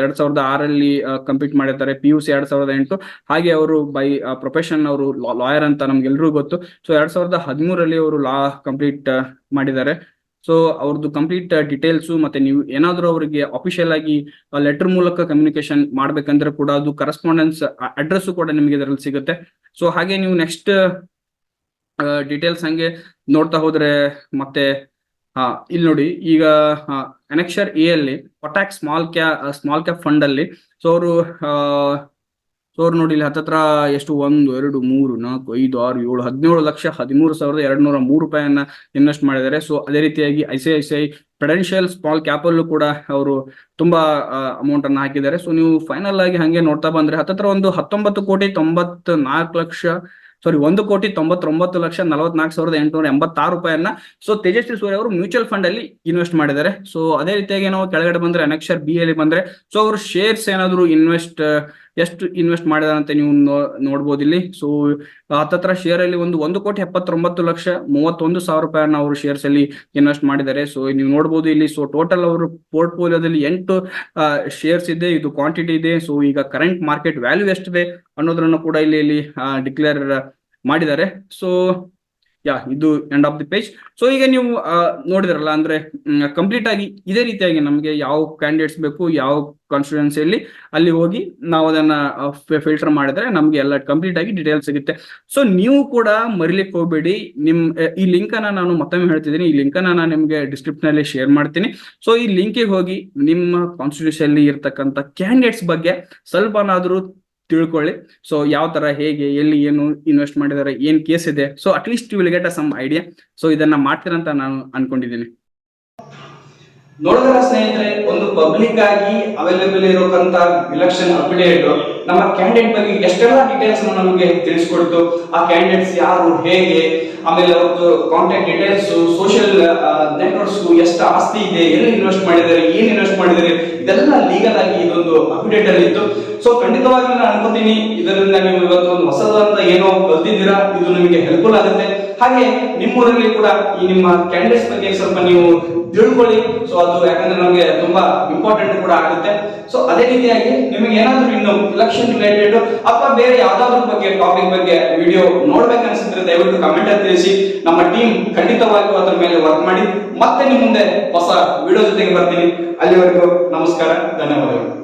ಎರಡ್ ಸಾವಿರದ ಆರಲ್ಲಿ ಕಂಪ್ಲೀಟ್ ಮಾಡಿರ್ತಾರೆ. ಪಿ ಯು ಸಿ ಎರಡ್ ಸಾವಿರದ ಎಂಟು. ಹಾಗೆ ಅವರು ಬೈ ಪ್ರೊಫೆಷನ್ ಅವರು ಲಾಯರ್ ಅಂತ ನಮ್ಗೆಲ್ರಿಗೂ ಗೊತ್ತು. ಸೊ ಎರಡ್ ಸಾವಿರದ ಹದಿಮೂರಲ್ಲಿ ಅವರು ಲಾ ಕಂಪ್ಲೀಟ್ ಮಾಡಿದ್ದಾರೆ. ಸೊ ಅವ್ರದ್ದು ಕಂಪ್ಲೀಟ್ ಡೀಟೇಲ್ಸ್ ಮತ್ತೆ ನೀವು ಏನಾದರೂ ಅವರಿಗೆ ಅಫಿಷಿಯಲ್ ಆಗಿ ಲೆಟರ್ ಮೂಲಕ ಕಮ್ಯುನಿಕೇಶನ್ ಮಾಡ್ಬೇಕಂದ್ರೆ ಕೂಡ ಅದು ಕರೆಸ್ಪಾಂಡೆನ್ಸ್ ಅಡ್ರೆಸ್ ಕೂಡ ನಿಮಗೆ ಇದರಲ್ಲಿ ಸಿಗುತ್ತೆ. ಸೊ ಹಾಗೆ ನೀವು ನೆಕ್ಸ್ಟ್ ಡೀಟೇಲ್ಸ್ ಹಂಗೆ ನೋಡ್ತಾ ಹೋದ್ರೆ ಮತ್ತೆ ಹಾ ಇಲ್ಲಿ ನೋಡಿ, ಈಗ ಅನೆಕ್ಷರ್ ಎ ಅಲ್ಲಿ ಒಟ್ಯಾಕ್ ಸ್ಮಾಲ್ ಕ್ಯಾ ಸ್ಮಾಲ್ ಕ್ಯಾಪ್ ಫಂಡ್ ಅಲ್ಲಿ. ಸೊ ಅವರು ಸೊ ಅವ್ರು ನೋಡಿ, ಇಲ್ಲಿ ಹತ್ತತ್ರ ಎಷ್ಟು? ಒಂದು, ಎರಡು, ಮೂರು, ನಾಲ್ಕು, ಐದು, ಆರು, ಏಳು, ಹದಿನೇಳು ಲಕ್ಷ, ಹದಿಮೂರು ಸಾವಿರದ ಎರಡು ನೂರ ಮೂರು ರೂಪಾಯಿಯನ್ನ ಇನ್ವೆಸ್ಟ್ ಮಾಡಿದ್ದಾರೆ. ಸೊ ಅದೇ ರೀತಿಯಾಗಿ I C I C I prudential small cap ಅಲ್ಲೂ ಕೂಡ ಅವರು ತುಂಬಾ ಅಮೌಂಟ್ ಅನ್ನ ಹಾಕಿದ್ದಾರೆ. ಸೊ ನೀವು ಫೈನಲ್ ಆಗಿ ಹಂಗೆ ನೋಡ್ತಾ ಬಂದ್ರೆ ಹತ್ತತ್ರ ಒಂದು ಹತ್ತೊಂಬತ್ತು ಕೋಟಿ ತೊಂಬತ್ ನಾಲ್ಕು ಲಕ್ಷ ಸಾರಿ ಒಂದು ಕೋಟಿ ತೊಂಬತ್ತೊಂಬತ್ತು ಲಕ್ಷ ನಲವತ್ನಾಲ್ಕು ಸಾವಿರದ ಎಂಟುನೂರ ಎಂಬತ್ತಾರು ರೂಪಾಯನ್ನ ಸೊ ತೇಜಸ್ವಿ ಸೂರ್ಯ ಅವರು ಮ್ಯೂಚುವಲ್ ಫಂಡ್ ಅಲ್ಲಿ ಇನ್ವೆಸ್ಟ್ ಮಾಡಿದ್ದಾರೆ. ಸೊ ಅದೇ ರೀತಿಯಾಗಿ ನಾವು ಕೆಳಗಡೆ ಬಂದ್ರೆ ಅನಕ್ಷರ್ ಬಿ ಅಲ್ಲಿ ಬಂದ್ರೆ ಸೊ ಅವರು ಶೇರ್ಸ್ ಏನಾದ್ರು ಇನ್ವೆಸ್ಟ್ ಎಷ್ಟು ಇನ್ವೆಸ್ಟ್ ಮಾಡಿದಾರೆ ಅಂತ ನೀವು ನೋಡ್ಬೋದು ಇಲ್ಲಿ. ಸೊ ಹತ್ತತ್ರ ಶೇರ್ ಅಲ್ಲಿ ಒಂದು ಒಂದು ಕೋಟಿ ಎಪ್ಪತ್ತೊಂಬತ್ತು ಲಕ್ಷ ಮೂವತ್ತೊಂದು ಸಾವಿರ ರೂಪಾಯಿಯನ್ನ ಅವರು ಶೇರ್ಸ್ ಅಲ್ಲಿ ಇನ್ವೆಸ್ಟ್ ಮಾಡಿದ್ದಾರೆ. ಸೊ ನೀವು ನೋಡ್ಬೋದು ಇಲ್ಲಿ. ಸೊ ಟೋಟಲ್ ಅವರು ಪೋರ್ಟ್ಫೋಲಿಯೋದಲ್ಲಿ ಎಂಟು ಶೇರ್ಸ್ ಇದೆ. ಇದು ಕ್ವಾಂಟಿಟಿ ಇದೆ. ಸೊ ಈಗ ಕರೆಂಟ್ ಮಾರ್ಕೆಟ್ ವ್ಯಾಲ್ಯೂ ಎಷ್ಟಿದೆ ಅನ್ನೋದನ್ನು ಕೂಡ ಇಲ್ಲಿ ಇಲ್ಲಿ ಡಿಕ್ಲೇರ್ ಮಾಡಿದ್ದಾರೆ. ಸೊ ಯಾ, ಇದು end of the page so ಈಗ ನೀವು ನೋಡಿದ್ರಲ್ಲ, ಅಂದ್ರೆ ಕಂಪ್ಲೀಟ್ ಆಗಿ ಇದೇ ರೀತಿಯಾಗಿ ನಮಗೆ ಯಾವ ಕ್ಯಾಂಡಿಡೇಟ್ಸ್ ಬೇಕು, ಯಾವ ಕಾನ್ಸ್ಟಿಟ್ಯೂನ್ಸಿಯಲ್ಲಿ ಅಲ್ಲಿ ಹೋಗಿ ನಾವು ಅದನ್ನ ಫಿಲ್ಟರ್ ಮಾಡಿದ್ರೆ ನಮ್ಗೆ ಎಲ್ಲ ಕಂಪ್ಲೀಟ್ ಆಗಿ ಡೀಟೇಲ್ಸ್ ಸಿಗುತ್ತೆ. ಸೊ ನೀವು ಕೂಡ ಮರಿಲಿಕ್ಕೆ ಹೋಗ್ಬೇಡಿ. ನಿಮ್ ಈ ಲಿಂಕ್ ಅನ್ನ ನಾನು ಮತ್ತೊಮ್ಮೆ ಹೇಳ್ತಿದ್ದೀನಿ. ಈ ಲಿಂಕ್ ಅನ್ನ ನಾನು ನಿಮ್ಗೆ ಡಿಸ್ಕ್ರಿಪ್ಷನ್ ಅಲ್ಲಿ ಶೇರ್ ಮಾಡ್ತೀನಿ. ಸೊ ಈ ಲಿಂಕಿಗೆ ಹೋಗಿ ನಿಮ್ಮ ಕಾನ್ಸ್ಟಿಟ್ಯೂಷನ್ ಇರ್ತಕ್ಕಂಥ ಕ್ಯಾಂಡಿಡೇಟ್ಸ್ ಬಗ್ಗೆ ಸ್ವಲ್ಪನಾದ್ರೂ ತಿಳ್ಕೊಳ್ಳಿ. ಸೊ ಯಾವ ತರ, ಹೇಗೆ, ಎಲ್ಲಿ, ಏನು ಇನ್ವೆಸ್ಟ್ ಮಾಡಿದ್ದಾರೆ, ಏನ್ ಕೇಸ್ ಇದೆ. So you will get a some idea so ಇದನ್ನ ಮಾಡ್ತೀರಂತ ನಾನು ಅನ್ಕೊಂಡಿದ್ದೀನಿ. ನೋಡಿದ್ರ ಸ್ನೇಹಿತರೆ, ಒಂದು ಪಬ್ಲಿಕ್ ಆಗಿ ಅವೈಲೇಬಲ್ ಇರೋಕಂತ ಇಲೆಕ್ಷನ್ ಅಪ್ಡೇಟ್ ನಮ್ಮ ಕ್ಯಾಂಡಿಡೇಟ್ ಬಗ್ಗೆ ಎಷ್ಟೆಲ್ಲ ಡೀಟೇಲ್ಸ್ ನಮಗೆ ತಿಳಿಸ್ಕೊಡ್ತು, ಆ ಕ್ಯಾಂಡಿಡೇಟ್ಸ್ ಯಾರು, ಹೇಗೆ, ಆಮೇಲೆ ಅವ್ರದ್ದು ಕಾಂಟ್ಯಾಕ್ಟ್ ಡೀಟೇಲ್ಸ್ ಸೋಷಿಯಲ್ ನೆಟ್ವರ್ಕ್ಸ್ ಎಷ್ಟು ಆಸ್ತಿ ಇದೆ, ಎಲ್ಲಿ ಇನ್ವೆಸ್ಟ್ ಮಾಡಿದ್ದಾರೆ, ಏನ್ ಇನ್ವೆಸ್ಟ್ ಮಾಡಿದ್ದಾರೆ, ಇದೆಲ್ಲ ಲೀಗಲ್ ಆಗಿ ಇದೊಂದು ಅಪ್ಡೇಟ್ ಅಲ್ಲಿ ಇತ್ತು. ಸೊ ಖಂಡಿತವಾಗಿ ನಾನು ಅನ್ಕೋತೀನಿ, ಇದರಿಂದ ನೀವು ಇವತ್ತು ಒಂದು ಹೊಸದಂತ ಏನೋ ಕಲ್ತಿದ್ದೀರಾ ಇದು ನಿಮಗೆ ಹೆಲ್ಪ್ಫುಲ್ ಆಗುತ್ತೆ. ಹಾಗೆ ನಿಮ್ಮೂರಲ್ಲಿ ಕೂಡ ಈ ನಿಮ್ಮ ಕ್ಯಾಂಡಿಡೇಟ್ಸ್ ಬಗ್ಗೆ ಸ್ವಲ್ಪ ನೀವು ತಿಳ್ಕೊಳ್ಳಿ. ಸೊ ಅದು ಯಾಕಂದ್ರೆ ನಮಗೆ ತುಂಬಾ ಇಂಪಾರ್ಟೆಂಟ್ ಕೂಡ ಆಗುತ್ತೆ. ಸೊ ಅದೇ ರೀತಿಯಾಗಿ ನಿಮಗೆ ಏನಾದ್ರೂ ಇನ್ನು ಇಲೆಕ್ಷನ್ ರಿಲೇಟೆಡ್ ಅಥವಾ ಬೇರೆ ಯಾವ್ದಾದ್ರು ಬಗ್ಗೆ ಟಾಪಿಕ್ ಬಗ್ಗೆ ವಿಡಿಯೋ ನೋಡ್ಬೇಕನ್ಸಿದ್ರೆ ದಯವಿಟ್ಟು ಕಮೆಂಟ್ ಅಲ್ಲಿ ತಿಳಿಸಿ. ನಮ್ಮ ಟೀಮ್ ಖಂಡಿತವಾಗಿಯೂ ಅದರ ಮೇಲೆ ವರ್ಕ್ ಮಾಡಿ. ಮತ್ತೆ ನಿಮ್ಮ ಮುಂದೆ ಹೊಸ ವಿಡಿಯೋ ಜೊತೆಗೆ ಬರ್ತೀನಿ. ಅಲ್ಲಿವರೆಗೂ ನಮಸ್ಕಾರ, ಧನ್ಯವಾದಗಳು.